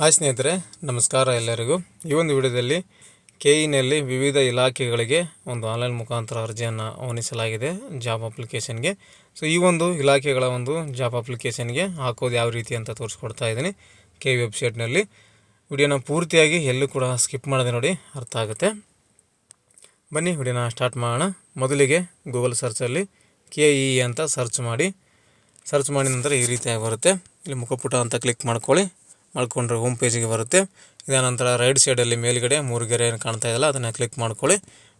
Hi ಸ್ನೇಹಿತರೆ, ನಮಸ್ಕಾರ ಎಲ್ಲರಿಗೂ. ಈ ಒಂದು ವಿಡಿಯೋದಲ್ಲಿ ಕೆ ಇನಲ್ಲಿ ವಿವಿಧ ಇಲಾಖೆಗಳಿಗೆ ಒಂದು ಆನ್ಲೈನ್ ಮುಖಾಂತರ ಅರ್ಜಿಯನ್ನು ಆಹ್ವಾನಿಸಲಾಗಿದೆ ಜಾಬ್ ಅಪ್ಲಿಕೇಶನ್ಗೆ ಸೊ ಈ ಒಂದು ಇಲಾಖೆಗಳ ಒಂದು ಜಾಬ್ ಅಪ್ಲಿಕೇಶನ್ಗೆ ಹಾಕೋದು ಯಾವ ರೀತಿ ಅಂತ ತೋರಿಸ್ಕೊಡ್ತಾ ಇದ್ದೀನಿ ಕೆ ವೆಬ್ಸೈಟ್ನಲ್ಲಿ ವಿಡಿಯೋನ ಪೂರ್ತಿಯಾಗಿ ಎಲ್ಲೂ ಕೂಡ ಸ್ಕಿಪ್ ಮಾಡಿದೆ ನೋಡಿ, ಅರ್ಥ ಆಗುತ್ತೆ. ಬನ್ನಿ, ವಿಡಿಯೋನ ಸ್ಟಾರ್ಟ್ ಮಾಡೋಣ. ಮೊದಲಿಗೆ ಗೂಗಲ್ ಸರ್ಚಲ್ಲಿ ಕೆ ಇ ಅಂತ ಸರ್ಚ್ ಮಾಡಿ. ಸರ್ಚ್ ಮಾಡಿದ ನಂತರ ಈ ರೀತಿಯಾಗಿ ಬರುತ್ತೆ. ಇಲ್ಲಿ ಮುಖಪುಟ ಅಂತ ಕ್ಲಿಕ್ ಮಾಡ್ಕೊಳ್ಳಿ. ಮಾಡ್ಕೊಂಡ್ರೆ ಹೋಮ್ ಪೇಜಿಗೆ ಬರುತ್ತೆ. ಇದನಂತರ ನಂತರ ರೈಟ್ ಸೈಡಲ್ಲಿ ಮೇಲ್ಗಡೆ ಮೂರು ಗೆರೆ ಏನು ಕಾಣ್ತಾ ಇದೆಯಲ್ಲ, ಅದನ್ನು ಕ್ಲಿಕ್ ಮಾಡ್ಕೊಳ್ಳಿ.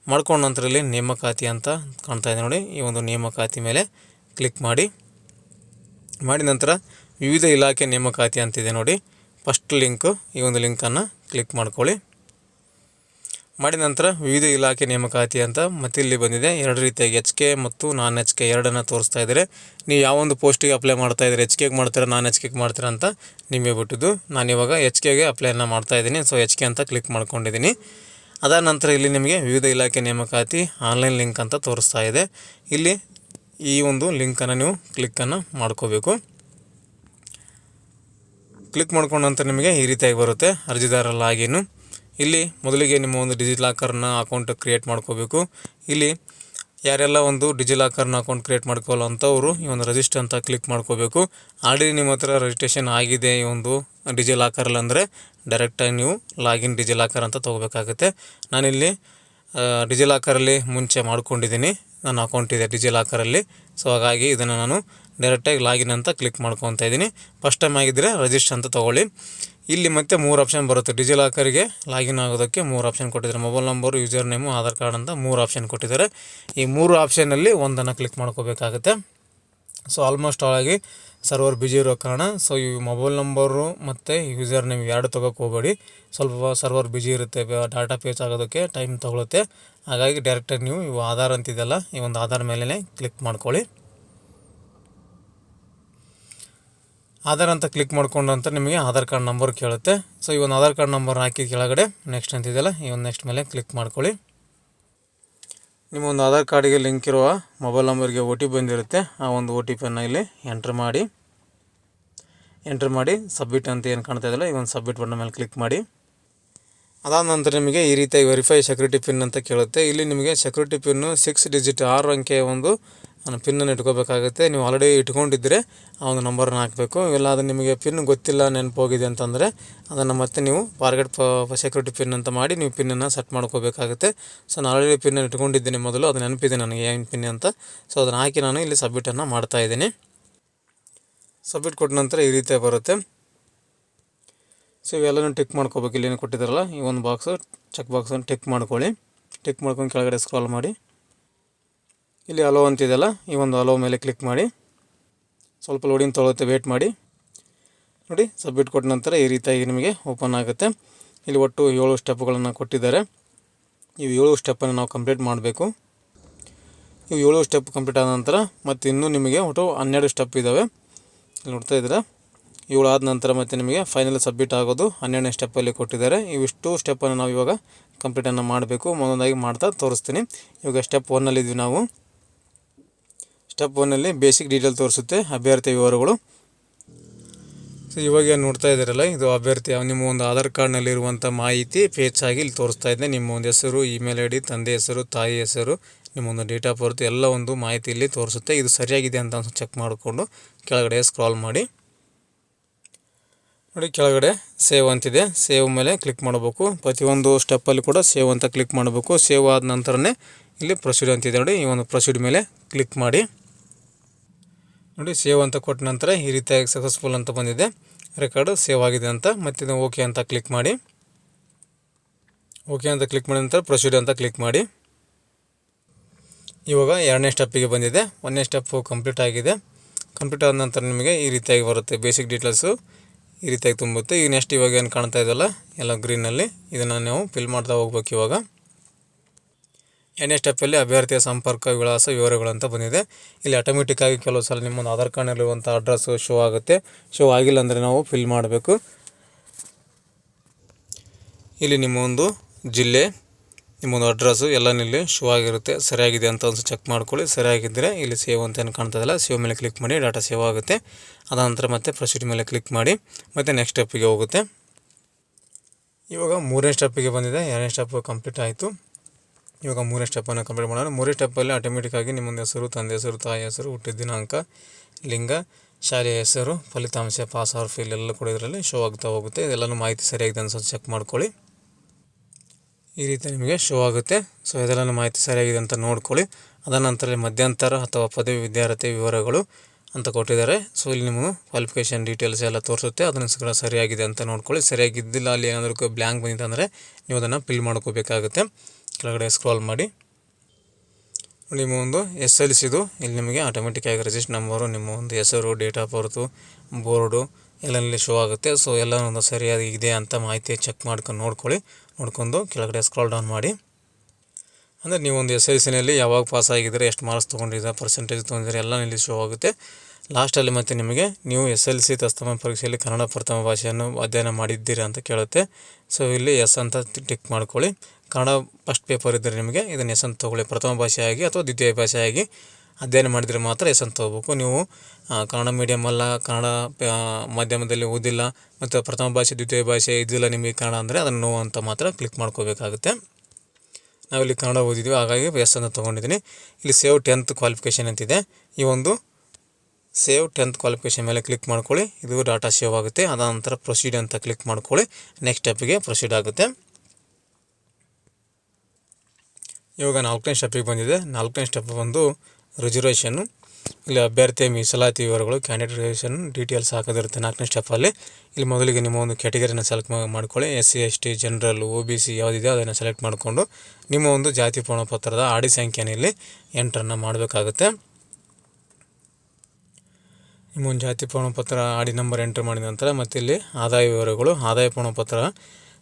ಮಾಡ್ಕೊಂಡ ನಂತರ ಇಲ್ಲಿ ನೇಮಕಾತಿ ಅಂತ ಕಾಣ್ತಾ ಇದೆ ನೋಡಿ, ಈ ಒಂದು ನೇಮಕಾತಿ ಮೇಲೆ ಕ್ಲಿಕ್ ಮಾಡಿ. ಮಾಡಿದ ನಂತರ ವಿವಿಧ ಇಲಾಖೆ ನೇಮಕಾತಿ ಅಂತಿದೆ ನೋಡಿ. ಫಸ್ಟ್ ಲಿಂಕು ಈ ಒಂದು ಲಿಂಕನ್ನು ಕ್ಲಿಕ್ ಮಾಡ್ಕೊಳ್ಳಿ. ಮಾಡಿದ ನಂತರ ವಿವಿಧ ಇಲಾಖೆ ನೇಮಕಾತಿ ಅಂತ ಮತ್ತೆ ಇಲ್ಲಿ ಬಂದಿದೆ. ಎರಡು ರೀತಿಯಾಗಿ ಎಚ್ ಕೆ ಮತ್ತು ನಾನ್ ಎಚ್ ಕೆ ಎರಡನ್ನು ತೋರಿಸ್ತಾ ಇದ್ದಾರೆ. ನೀವು ಯಾವೊಂದು ಪೋಸ್ಟಿಗೆ ಅಪ್ಲೈ ಮಾಡ್ತಾ ಇದ್ದೀರಿ, ಎಚ್ ಕೆಗೆ ಮಾಡ್ತೀರಾ, ನಾನ್ ಎಚ್ ಕೆಗೆ ಮಾಡ್ತೀರಾ ಅಂತ ನಿಮಗೆ ಬಿಟ್ಟಿದ್ದು. ನಾನು ಇವಾಗ ಎಚ್ ಕೆಗೆ ಅಪ್ಲೈನ ಮಾಡ್ತಾ ಇದ್ದೀನಿ. ಸೊ ಎಚ್ ಕೆ ಅಂತ ಕ್ಲಿಕ್ ಮಾಡ್ಕೊಂಡಿದ್ದೀನಿ. ಅದಾದ ನಂತರ ಇಲ್ಲಿ ನಿಮಗೆ ವಿವಿಧ ಇಲಾಖೆ ನೇಮಕಾತಿ ಆನ್ಲೈನ್ ಲಿಂಕ್ ಅಂತ ತೋರಿಸ್ತಾ ಇದೆ. ಇಲ್ಲಿ ಈ ಒಂದು ಲಿಂಕನ್ನು ನೀವು ಕ್ಲಿಕ್ಕನ್ನು ಮಾಡ್ಕೋಬೇಕು. ಕ್ಲಿಕ್ ಮಾಡ್ಕೊಂಡಂತ ನಿಮಗೆ ಈ ರೀತಿಯಾಗಿ ಬರುತ್ತೆ. ಅರ್ಜಿದಾರ ಲಾಗಿನ್ನು ಇಲ್ಲಿ ಮೊದಲಿಗೆ ನಿಮ್ಮ ಒಂದು ಡಿಜಿಲಾಕರ್ನ ಅಕೌಂಟ್ ಕ್ರಿಯೇಟ್ ಮಾಡ್ಕೋಬೇಕು. ಇಲ್ಲಿ ಯಾರೆಲ್ಲ ಒಂದು ಡಿಜಿಲಾಕರ್ನ ಅಕೌಂಟ್ ಕ್ರಿಯೇಟ್ ಮಾಡ್ಕೊಳ್ಳೋ ಅಂಥವರು ಈ ಒಂದು ರಿಜಿಸ್ಟರ್ ಅಂತ ಕ್ಲಿಕ್ ಮಾಡ್ಕೋಬೇಕು. ಆಲ್ರೆಡಿ ನಿಮ್ಮ ಹತ್ರ ರಿಜಿಸ್ಟ್ರೇಷನ್ ಆಗಿದೆ ಈ ಒಂದು ಡಿಜಿಲಾಕರಲ್ಲಿ ಅಂದರೆ ಡೈರೆಕ್ಟಾಗಿ ನೀವು ಲಾಗಿನ್ ಡಿಜಿಲಾಕರ್ ಅಂತ ತೊಗೋಬೇಕಾಗುತ್ತೆ. ನಾನಿಲ್ಲಿ ಡಿಜಿಲಾಕರಲ್ಲಿ ಮುಂಚೆ ಮಾಡ್ಕೊಂಡಿದ್ದೀನಿ. ನನ್ನ ಅಕೌಂಟ್ ಇದೆ ಡಿಜಿಲಾಕರಲ್ಲಿ ಸೊ ಹಾಗಾಗಿ ಇದನ್ನು ನಾನು ಡೈರೆಕ್ಟಾಗಿ ಲಾಗಿನ್ ಅಂತ ಕ್ಲಿಕ್ ಮಾಡ್ಕೊತಾ ಇದ್ದೀನಿ. ಫಸ್ಟ್ ಟೈಮ್ ಆಗಿದ್ದರೆ ರಿಜಿಸ್ಟರ್ ಅಂತ ತೊಗೊಳ್ಳಿ. ಇಲ್ಲಿ ಮತ್ತೆ ಮೂರು ಆಪ್ಷನ್ ಬರುತ್ತೆ. ಡಿಜಿಲಾಕರ್ಗೆ ಲಾಗಿನ್ ಆಗೋದಕ್ಕೆ ಮೂರು ಆಪ್ಷನ್ ಕೊಟ್ಟಿದ್ದಾರೆ. Mobile number user name Aadhaar card ಅಂತ ಮೂರು ಆಪ್ಷನ್ ಕೊಟ್ಟಿದ್ದಾರೆ. ಈ ಮೂರು ಆಪ್ಷನಲ್ಲಿ ಒಂದನ್ನು ಕ್ಲಿಕ್ ಮಾಡ್ಕೋಬೇಕಾಗುತ್ತೆ. ಸೊ ಆಲ್ಮೋಸ್ಟ್ ಆಗಿ ಸರ್ವರ್ ಬಿಜಿ ಇರೋ ಕಾರಣ ಸೊ ಈ ಮೊಬೈಲ್ ನಂಬರು ಮತ್ತು ಯೂಸರ್ ನೇಮ್ ಎರಡು ತೊಗೋಕ್ಕೆ ಹೋಗಬೇಡಿ. ಸ್ವಲ್ಪ ಸರ್ವರ್ ಬಿಜಿ ಇರುತ್ತೆ ಡಾಟಾ ಪೇಸ್ ಆಗೋದಕ್ಕೆ ಟೈಮ್ ತೊಗೊಳುತ್ತೆ. ಹಾಗಾಗಿ ಡೈರೆಕ್ಟಾಗಿ ನೀವು ಇವು ಆಧಾರ್ ಅಂತಿದೆಲ್ಲ ಈ ಒಂದು ಆಧಾರ್ ಮೇಲೇ ಕ್ಲಿಕ್ ಮಾಡ್ಕೊಳ್ಳಿ. ಆಧಾರ್ ಅಂತ ಕ್ಲಿಕ್ ಮಾಡ್ಕೊಂಡು ಅಂತ ನಿಮಗೆ ಆಧಾರ್ ಕಾರ್ಡ್ ನಂಬರ್ ಕೇಳುತ್ತೆ. ಸೊ ಈ ಒಂದು ಆಧಾರ್ ಕಾರ್ಡ್ ನಂಬರ್ ಹಾಕಿ ಕೆಳಗಡೆ ನೆಕ್ಸ್ಟ್ ಅಂತಿದೆಯಲ್ಲ ಈ ಒಂದು ನೆಕ್ಸ್ಟ್ ಮೇಲೆ ಕ್ಲಿಕ್ ಮಾಡ್ಕೊಳ್ಳಿ. ನಿಮ್ಮ ಒಂದು ಆಧಾರ್ ಕಾರ್ಡಿಗೆ ಲಿಂಕ್ ಇರುವ ಮೊಬೈಲ್ ನಂಬರ್ಗೆ ಒ ಟಿ ಬಂದಿರುತ್ತೆ. ಆ ಒಂದು ಒ ಟಿ ಪಿಯನ್ನು ಇಲ್ಲಿ ಎಂಟ್ರ್ ಮಾಡಿ. ಎಂಟ್ರ್ ಮಾಡಿ ಸಬ್ಮಿಟ್ ಅಂತ ಏನು ಕಾಣ್ತಾ ಇದೆಯಲ್ಲ, ಈ ಒಂದು ಸಬ್ಮಿಟ್ ಬಟನ್ ಮೇಲೆ ಕ್ಲಿಕ್ ಮಾಡಿ. ಅದಾದ ನಂತರ ನಿಮಗೆ ಈ ರೀತಿಯಾಗಿ ವೆರಿಫೈ ಸೆಕ್ಯೂರಿಟಿ ಪಿನ್ ಅಂತ ಕೇಳುತ್ತೆ. ಇಲ್ಲಿ ನಿಮಗೆ ಸೆಕ್ಯೂರಿಟಿ ಪಿನ್ನು ಸಿಕ್ಸ್ ಡಿಜಿಟ್ ಆರು ಅಂಕೆಯ ಒಂದು ಪಿನ್ನನ್ನು ಇಟ್ಕೋಬೇಕಾಗುತ್ತೆ. ನೀವು ಆಲ್ರೆಡಿ ಇಟ್ಕೊಂಡಿದ್ದರೆ ಆ ಒಂದು ನಂಬರನ್ನು ಹಾಕಬೇಕು. ಇಲ್ಲ ಅದು ನಿಮಗೆ ಪಿನ್ ಗೊತ್ತಿಲ್ಲ, ನೆನಪೋಗಿದೆ ಅಂತಂದರೆ ಅದನ್ನು ಮತ್ತೆ ನೀವು ಫಾರ್ಗೆಟ್ ಸೆಕ್ಯೂರಿಟಿ ಪಿನ್ ಅಂತ ಮಾಡಿ ನೀವು ಪಿನ್ನನ್ನು ಸೆಟ್ ಮಾಡ್ಕೋಬೇಕಾಗುತ್ತೆ. ಸೊ ನಾನು ಆಲ್ರೆಡಿ ಪಿನ್ನನ್ನು ಇಟ್ಕೊಂಡಿದ್ದೀನಿ ಮೊದಲು. ಅದು ನೆನಪಿದೆ ನನಗೆ, ಏನು ಪಿನ್ ಅಂತ. ಸೊ ಅದನ್ನು ಹಾಕಿ ನಾನು ಇಲ್ಲಿ ಸಬ್ಮಿಟನ್ನು ಮಾಡ್ತಾ ಇದ್ದೀನಿ. ಸಬ್ಮಿಟ್ ಕೊಟ್ಟ ನಂತರ ಈ ರೀತಿ ಬರುತ್ತೆ. ಸೊ ಇವೆಲ್ಲನೂ ಟಿಕ್ ಮಾಡ್ಕೋಬೇಕು. ಇಲ್ಲೇನು ಕೊಟ್ಟಿದ್ದಾರಲ್ಲ, ಈ ಒಂದು ಬಾಕ್ಸು ಚೆಕ್ ಬಾಕ್ಸನ್ನು ಟಿಕ್ ಮಾಡ್ಕೊಳ್ಳಿ. ಟಿಕ್ ಮಾಡ್ಕೊಂಡು ಕೆಳಗಡೆ ಸ್ಕ್ರಾಲ್ ಮಾಡಿ. ಇಲ್ಲಿ ಅಲೋ ಅಂತಿದೆಯಲ್ಲ ಈ ಒಂದು ಅಲೋ ಮೇಲೆ ಕ್ಲಿಕ್ ಮಾಡಿ. ಸ್ವಲ್ಪ ಲೋಡಿಂಗ್ ತೊಗೊಳುತ್ತೆ ವೇಟ್ ಮಾಡಿ. ನೋಡಿ ಸಬ್ಮಿಟ್ ಕೊಟ್ಟ ನಂತರ ಈ ರೀತಿಯಾಗಿ ನಿಮಗೆ ಓಪನ್ ಆಗುತ್ತೆ. ಇಲ್ಲಿ ಒಟ್ಟು ಏಳು ಸ್ಟೆಪ್ಗಳನ್ನು ಕೊಟ್ಟಿದ್ದಾರೆ. ಇವು ಏಳು ಸ್ಟೆಪ್ಪನ್ನು ನಾವು ಕಂಪ್ಲೀಟ್ ಮಾಡಬೇಕು. ಇವು ಏಳು ಸ್ಟೆಪ್ ಕಂಪ್ಲೀಟ್ ಆದ ನಂತರ ಮತ್ತು ಇನ್ನೂ ನಿಮಗೆ ಒಟ್ಟು ಹನ್ನೆರಡು ಸ್ಟೆಪ್ ಇದ್ದಾವೆ ಇಲ್ಲಿ ನೋಡ್ತಾ ಇದ್ದೀರಾ? ಏಳು ಆದ ನಂತರ ಮತ್ತೆ ನಿಮಗೆ ಫೈನಲ್ ಸಬ್ಮಿಟ್ ಆಗೋದು. ಹನ್ನೆರಡನೇ ಸ್ಟೆಪ್ಪಲ್ಲಿ ಕೊಟ್ಟಿದ್ದಾರೆ. ಇವಿಷ್ಟು ಸ್ಟೆಪ್ಪನ್ನು ನಾವು ಇವಾಗ ಕಂಪ್ಲೀಟನ್ನು ಮಾಡಬೇಕು. ಒಂದೊಂದಾಗಿ ಮಾಡ್ತಾ ತೋರಿಸ್ತೀನಿ. ಇವಾಗ ಸ್ಟೆಪ್ ಒನ್ನಲ್ಲಿದ್ವಿ ನಾವು. ಸ್ಟೆಪ್ ಒನ್ನಲ್ಲಿ ಬೇಸಿಕ್ ಡೀಟೇಲ್ ತೋರಿಸುತ್ತೆ, ಅಭ್ಯರ್ಥಿ ವಿವರಗಳು. ಸೊ ಇವಾಗ ನೋಡ್ತಾ ಇದ್ದಾರಲ್ಲ, ಇದು ಅಭ್ಯರ್ಥಿ ನಿಮ್ಮ ಒಂದು ಆಧಾರ್ ಕಾರ್ಡ್ನಲ್ಲಿರುವಂಥ ಮಾಹಿತಿ ಪೇಚ್ ಆಗಿ ಇಲ್ಲಿ ತೋರಿಸ್ತಾ ಇದ್ದೆ. ನಿಮ್ಮ ಒಂದು ಹೆಸರು ಇಮೇಲ್ ಐ ಡಿ ತಂದೆ ಹೆಸರು, ತಾಯಿ ಹೆಸರು, ನಿಮ್ಮ ಒಂದು ಡೇಟ್ ಆಫ್ ಬರ್ತ್ ಎಲ್ಲ ಒಂದು ಮಾಹಿತಿ ಇಲ್ಲಿ ತೋರಿಸುತ್ತೆ. ಇದು ಸರಿಯಾಗಿದೆ ಅಂತ ಚೆಕ್ ಮಾಡಿಕೊಂಡು ಕೆಳಗಡೆ ಸ್ಕ್ರಾಲ್ ಮಾಡಿ. ನೋಡಿ ಕೆಳಗಡೆ ಸೇವ್ ಅಂತಿದೆ. ಸೇವ್ ಮೇಲೆ ಕ್ಲಿಕ್ ಮಾಡಬೇಕು. ಪ್ರತಿಯೊಂದು ಸ್ಟೆಪ್ಪಲ್ಲಿ ಕೂಡ ಸೇವ್ ಅಂತ ಕ್ಲಿಕ್ ಮಾಡಬೇಕು. ಸೇವ್ ಆದ ನಂತರನೇ ಇಲ್ಲಿ ಪ್ರೊಸೀಡ್ ಅಂತಿದೆ ನೋಡಿ. ಈ ಒಂದು ಪ್ರೊಸೀಡ್ ಮೇಲೆ ಕ್ಲಿಕ್ ಮಾಡಿ. ನೋಡಿ, ಸೇವ್ ಅಂತ ಕೊಟ್ಟ ನಂತರ ಈ ರೀತಿಯಾಗಿ ಸಕ್ಸಸ್ಫುಲ್ ಅಂತ ಬಂದಿದೆ. ರೆಕಾರ್ಡು ಸೇವ್ ಆಗಿದೆ ಅಂತ. ಮತ್ತೆ ಓಕೆ ಅಂತ ಕ್ಲಿಕ್ ಮಾಡಿ. ಓಕೆ ಅಂತ ಕ್ಲಿಕ್ ಮಾಡಿದ ನಂತರ ಪ್ರೊಸೀಡ್ ಅಂತ ಕ್ಲಿಕ್ ಮಾಡಿ. ಇವಾಗ ಎರಡನೇ ಸ್ಟೆಪ್ಪಿಗೆ ಬಂದಿದೆ. ಒಂದನೇ ಸ್ಟೆಪ್ಪು ಕಂಪ್ಲೀಟ್ ಆಗಿದೆ. ಕಂಪ್ಲೀಟ್ ಆದ ನಂತರ ನಿಮಗೆ ಈ ರೀತಿಯಾಗಿ ಬರುತ್ತೆ. ಬೇಸಿಕ್ ಡೀಟೇಲ್ಸು ಈ ರೀತಿಯಾಗಿ ತುಂಬುತ್ತೆ. ಈಗ ನೆಕ್ಸ್ಟ್ ಇವಾಗ ಏನು ಕಾಣ್ತಾ ಇದೆಯಲ್ಲ? ಎಲ್ಲ ಗ್ರೀನಲ್ಲಿ ಇದನ್ನು ನಾವು ಫಿಲ್ ಮಾಡ್ತಾ ಹೋಗ್ಬೇಕು ಇವಾಗ. ಎಣ್ಣೆ ಸ್ಟೆಪ್ಪಲ್ಲಿ ಅಭ್ಯರ್ಥಿಯ ಸಂಪರ್ಕ, ವಿಳಾಸ, ವಿವರಗಳು ಅಂತ ಬಂದಿದೆ. ಇಲ್ಲಿ ಆಟೋಮೆಟಿಕ್ಕಾಗಿ ಕೆಲವು ಸಲ ನಿಮ್ಮೊಂದು ಆಧಾರ್ ಕಾರ್ಡ್ನಲ್ಲಿರುವಂಥ ಅಡ್ರೆಸ್ಸು ಶೋ ಆಗುತ್ತೆ. ಶೋ ಆಗಿಲ್ಲ ಅಂದರೆ ನಾವು ಫಿಲ್ ಮಾಡಬೇಕು. ಇಲ್ಲಿ ನಿಮ್ಮ ಒಂದು ಜಿಲ್ಲೆ ನಿಮ್ಮೊಂದು ಅಡ್ರೆಸ್ಸು ಎಲ್ಲ ಇಲ್ಲಿ ಶೋ ಆಗಿರುತ್ತೆ. ಸರಿಯಾಗಿದೆ ಅಂತ ಒಂದು ಚೆಕ್ ಮಾಡ್ಕೊಳ್ಳಿ. ಸರಿಯಾಗಿದ್ದರೆ ಇಲ್ಲಿ ಸೇವ್ ಅಂತ ಏನು ಕಾಣ್ತದಲ್ಲ ಸೇವ್ ಮೇಲೆ ಕ್ಲಿಕ್ ಮಾಡಿ ಡಾಟಾ ಸೇವ್ ಆಗುತ್ತೆ. ಅದಾನಂತರ ಮತ್ತೆ ಪ್ರೊಸೀಡ್ ಮೇಲೆ ಕ್ಲಿಕ್ ಮಾಡಿ, ಮತ್ತು ನೆಕ್ಸ್ಟ್ ಸ್ಟೆಪ್ಪಿಗೆ ಹೋಗುತ್ತೆ. ಇವಾಗ ಮೂರನೇ ಸ್ಟೆಪ್ಪಿಗೆ ಬಂದಿದೆ. ಎರಡನೇ ಸ್ಟೆಪ್ ಕಂಪ್ಲೀಟ್ ಆಯಿತು. ಇವಾಗ ಮೂರನೇ ಸ್ಟೆಪ್ಪನ್ನು ಕಂಪ್ಲೀಟ್ ಮಾಡೋಣ. ಮೂರನೇ ಸ್ಟೆಪ್ಪಲ್ಲಿ ಆಟೋಮೆಟಿಕ್ಕಾಗಿ ನಿಮ್ಮೊಂದು ಹೆಸರು, ತಂದೆ ಹೆಸರು, ತಾಯಿ ಹೆಸರು, ಹುಟ್ಟಿದ ದಿನಾಂಕ, ಲಿಂಗ, ಶಾಲೆಯ ಹೆಸರು, ಫಲಿತಾಂಶ ಪಾಸ್ ಆರ್ ಫೇಲ್ ಎಲ್ಲ ಕೂಡ ಇದರಲ್ಲಿ ಶೋ ಆಗ್ತಾ ಹೋಗುತ್ತೆ. ಇದೆಲ್ಲನೂ ಮಾಹಿತಿ ಸರಿಯಾಗಿದೆ ಅನ್ಸೋದು ಚೆಕ್ ಮಾಡ್ಕೊಳ್ಳಿ. ಈ ರೀತಿ ನಿಮಗೆ ಶೋ ಆಗುತ್ತೆ. ಸೊ ಇದೆಲ್ಲ ಮಾಹಿತಿ ಸರಿಯಾಗಿದೆ ಅಂತ ನೋಡ್ಕೊಳ್ಳಿ. ಅದ ನಂತರ ಮಧ್ಯಂತರ ಅಥವಾ ಪದವಿ ವಿದ್ಯಾರ್ಥಿ ವಿವರಗಳು ಅಂತ ಕೊಟ್ಟಿದ್ದಾರೆ. ಸೊ ಇಲ್ಲಿ ನಿಮಗೆ ಕ್ವಾಲಿಫಿಕೇಷನ್ ಡೀಟೇಲ್ಸ್ ಎಲ್ಲ ತೋರಿಸುತ್ತೆ. ಅದನ್ನು ಸಹ ಸರಿಯಾಗಿದೆ ಅಂತ ನೋಡ್ಕೊಳ್ಳಿ. ಸರಿಯಾಗಿದ್ದಿಲ್ಲ, ಅಲ್ಲಿ ಏನಾದರೂ ಬ್ಲ್ಯಾಂಕ್ ಬಂದಿತ್ತು ಅಂದರೆ ನೀವು ಅದನ್ನು ಫಿಲ್ ಮಾಡ್ಕೋಬೇಕಾಗುತ್ತೆ. ಕೆಳಗಡೆ ಸ್ಕ್ರಾಲ್ ಮಾಡಿ. ನಿಮ್ಮ ಒಂದು ಎಸ್ ಎಲ್ ಸಿದು ಇಲ್ಲಿ ನಿಮಗೆ ಆಟೋಮೆಟಿಕ್ಕಾಗಿ ರಿಜಿಸ್ಟರ್ ನಂಬರು ನಿಮ್ಮ ಒಂದು ಹೆಸರು ಡೇಟ್ ಆಫ್ ಬರ್ತು ಬೋರ್ಡು ಎಲ್ಲ ಶೋ ಆಗುತ್ತೆ. ಸೊ ಎಲ್ಲ ಒಂದು ಸರಿಯಾಗಿ ಇದೆ ಅಂತ ಮಾಹಿತಿ ಚೆಕ್ ಮಾಡ್ಕೊಂಡು ನೋಡ್ಕೊಳ್ಳಿ. ನೋಡ್ಕೊಂಡು ಕೆಳಗಡೆ ಸ್ಕ್ರಾಲ್ ಡೌನ್ ಮಾಡಿ. ಅಂದರೆ ನೀವು ಒಂದು ಎಸ್ ಎಲ್ ಸಿನಲ್ಲಿ ಯಾವಾಗ ಪಾಸ್ ಆಗಿದ್ದೀರಾ, ಎಷ್ಟು ಮಾರ್ಕ್ಸ್ ತೊಗೊಂಡಿದ್ದೀರಾ ಪರ್ಸೆಂಟೇಜ್ ತೊಗೊಂಡಿದ್ದೀರಾ ಎಲ್ಲ ಇಲ್ಲಿ ಶೋ ಆಗುತ್ತೆ. ಲಾಸ್ಟಲ್ಲಿ ಮತ್ತೆ ನಿಮಗೆ ನೀವು ಎಸ್ ಎಲ್ ಸಿ ತಸ್ತಮ ಪರೀಕ್ಷೆಯಲ್ಲಿ ಕನ್ನಡ ಪ್ರಥಮ ಭಾಷೆಯನ್ನು ಅಧ್ಯಯನ ಮಾಡಿದ್ದೀರಾ ಅಂತ ಕೇಳುತ್ತೆ. ಸೊ ಇಲ್ಲಿ ಎಸ್ ಅಂತ ಟಿಕ್ ಮಾಡ್ಕೊಳ್ಳಿ. ಕನ್ನಡ ಫಸ್ಟ್ ಪೇಪರ್ ಇದ್ದರೆ ನಿಮಗೆ ಇದನ್ನು ಎಸ್ ಅಂತ ತೊಗೊಳ್ಳಿ. ಪ್ರಥಮ ಭಾಷೆಯಾಗಿ ಅಥವಾ ದ್ವಿತೀಯ ಭಾಷೆಯಾಗಿ. ಅಧ್ಯಯನ ಮಾಡಿದರೆ ಮಾತ್ರ ಎಸ್ ತಗೋಬೇಕು ನೀವು ಕನ್ನಡ ಮೀಡಿಯಮ್ ಅಲ್ಲ, ಕನ್ನಡ ಮಾಧ್ಯಮದಲ್ಲಿ ಓದಿಲ್ಲ ಮತ್ತು ಪ್ರಥಮ ಭಾಷೆ, ದ್ವಿತೀಯ ಭಾಷೆ ಇದಿಲ್ಲ ನಿಮಗೆ ಕನ್ನಡ ಅಂದರೆ ಅದನ್ನು ನೋ ಅಂತ ಮಾತ್ರ ಕ್ಲಿಕ್ ಮಾಡ್ಕೋಬೇಕಾಗುತ್ತೆ. ನಾವಿಲ್ಲಿ ಕನ್ನಡ ಓದಿದ್ದೀವಿ ಹಾಗಾಗಿ ಅಂತ ತೊಗೊಂಡಿದ್ದೀನಿ. ಇಲ್ಲಿ ಸೇವ್ ಟೆಂತ್ ಕ್ವಾಲಿಫಿಕೇಷನ್ ಅಂತಿದೆ. ಈ ಒಂದು ಸೇವ್ ಟೆಂತ್ ಕ್ವಾಲಿಫಿಕೇಷನ್ ಮೇಲೆ ಕ್ಲಿಕ್ ಮಾಡ್ಕೊಳ್ಳಿ. ಇದು ಡಾಟಾ ಸೇವ್ ಆಗುತ್ತೆ. ಅದಾದ ನಂತರ ಪ್ರೊಸೀಡ್ ಅಂತ ಕ್ಲಿಕ್ ಮಾಡ್ಕೊಳ್ಳಿ. ನೆಕ್ಸ್ಟ್ ಸ್ಟೆಪ್ಗೆ ಪ್ರೊಸೀಡ್ ಆಗುತ್ತೆ. ಇವಾಗ ನಾಲ್ಕನೇ ಸ್ಟೆಪ್ಪಿಗೆ ಬಂದಿದೆ. ನಾಲ್ಕನೇ ಸ್ಟೆಪ್ ಬಂದು ರಿಸರ್ವೇಷನ್ನು ಇಲ್ಲಿ ಅಭ್ಯರ್ಥಿಯ ಮೀಸಲಾತಿ ವಿವರಗಳು ಕ್ಯಾಂಡಿಡೇಟ್ ರಿಜರ್ವೇಷನ್ ಡೀಟೇಲ್ಸ್ ಹಾಕೋದಿರುತ್ತೆ ನಾಲ್ಕನೇ ಸ್ಟೆಪ್ಪಲ್ಲಿ ಇಲ್ಲಿ ಮೊದಲಿಗೆ ನಿಮ್ಮ ಒಂದು ಕ್ಯಾಟಗರಿನ ಸೆಲೆಕ್ಟ್ ಮಾಡ್ಕೊಳ್ಳಿ. S C S T general O B C ಯಾವುದಿದೆ ಅದನ್ನು ಸೆಲೆಕ್ಟ್ ಮಾಡಿಕೊಂಡು ನಿಮ್ಮ ಒಂದು ಜಾತಿ ಪ್ರಮಾಣಪತ್ರದ ಆಡಿ ಸಂಖ್ಯೆನ ಇಲ್ಲಿ ಎಂಟ್ರನ್ನು ಮಾಡಬೇಕಾಗುತ್ತೆ. ನಿಮ್ಮ ಒಂದು ಜಾತಿ ಪ್ರಮಾಣಪತ್ರ, ಆಡಿ ನಂಬರ್ ಎಂಟ್ರ್ ಮಾಡಿದ ನಂತರ ಮತ್ತು ಇಲ್ಲಿ ಆದಾಯ ವಿವರಗಳು, ಆದಾಯ ಪ್ರಮಾಣಪತ್ರ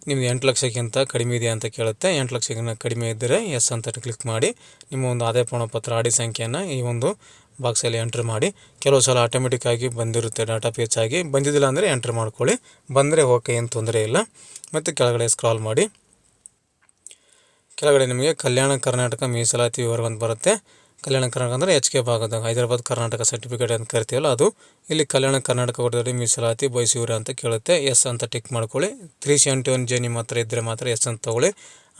ನಿಮ್ದು ಎಂಟು ಲಕ್ಷಕ್ಕಿಂತ ಕಡಿಮೆ ಇದೆಯಾ ಅಂತ ಕೇಳುತ್ತೆ. ಎಂಟು ಲಕ್ಷಕ್ಕಿಂತ ಕಡಿಮೆ ಇದ್ದರೆ ಎಸ್ ಅಂತ ಕ್ಲಿಕ್ ಮಾಡಿ, ನಿಮ್ಮ ಒಂದು ಆದಾಯ ಪ್ರಮಾಣಪತ್ರ, ಆಡಿ ಸಂಖ್ಯೆಯನ್ನು ಈ ಒಂದು ಬಾಕ್ಸಲ್ಲಿ ಎಂಟ್ರ್ ಮಾಡಿ. ಕೆಲವು ಸಲ ಆಟೋಮೆಟಿಕ್ಕಾಗಿ ಬಂದಿರುತ್ತೆ ಡಾಟಾ ಪೇಚ್ ಆಗಿ. ಬಂದಿದ್ದಿಲ್ಲ ಅಂದರೆ ಎಂಟ್ರ್ ಮಾಡ್ಕೊಳ್ಳಿ. ಬಂದರೆ ಓಕೆ ಏನು ತೊಂದರೆ ಇಲ್ಲ. ಮತ್ತು ಕೆಳಗಡೆ ಸ್ಕ್ರಾಲ್ ಮಾಡಿ. ಕೆಳಗಡೆ ನಿಮಗೆ ಕಲ್ಯಾಣ ಕರ್ನಾಟಕ ಮೀಸಲಾತಿ ವಿವರ ಅಂತ ಬರುತ್ತೆ. ಕಲ್ಯಾಣ ಕರ್ನಾಟಕ ಅಂದರೆ ಎಚ್ ಕೆ ಭಾಗದ ಹೈದರಾಬಾದ್, ಕರ್ನಾಟಕ ಸರ್ಟಿಫಿಕೇಟ್ ಅಂತ ಕರಿತೀವಲ್ಲ ಅದು. ಇಲ್ಲಿ ಕಲ್ಯಾಣ ಕರ್ನಾಟಕ ಕೊಟ್ಟರೆ ಮೀಸಲಾತಿ ಬಯಸಿವ್ರ ಅಂತ ಕೇಳುತ್ತೆ. ಎಸ್ ಅಂತ ಟಿಕ್ ಮಾಡ್ಕೊಳ್ಳಿ. ತ್ರೀ ಸೆವೆಂಟಿ ಒನ್ ಜೆ ನಿಮ್ಮ ಹತ್ರ ಇದ್ದರೆ ಮಾತ್ರ ಎಸ್ ಅಂತ ತೊಗೊಳ್ಳಿ.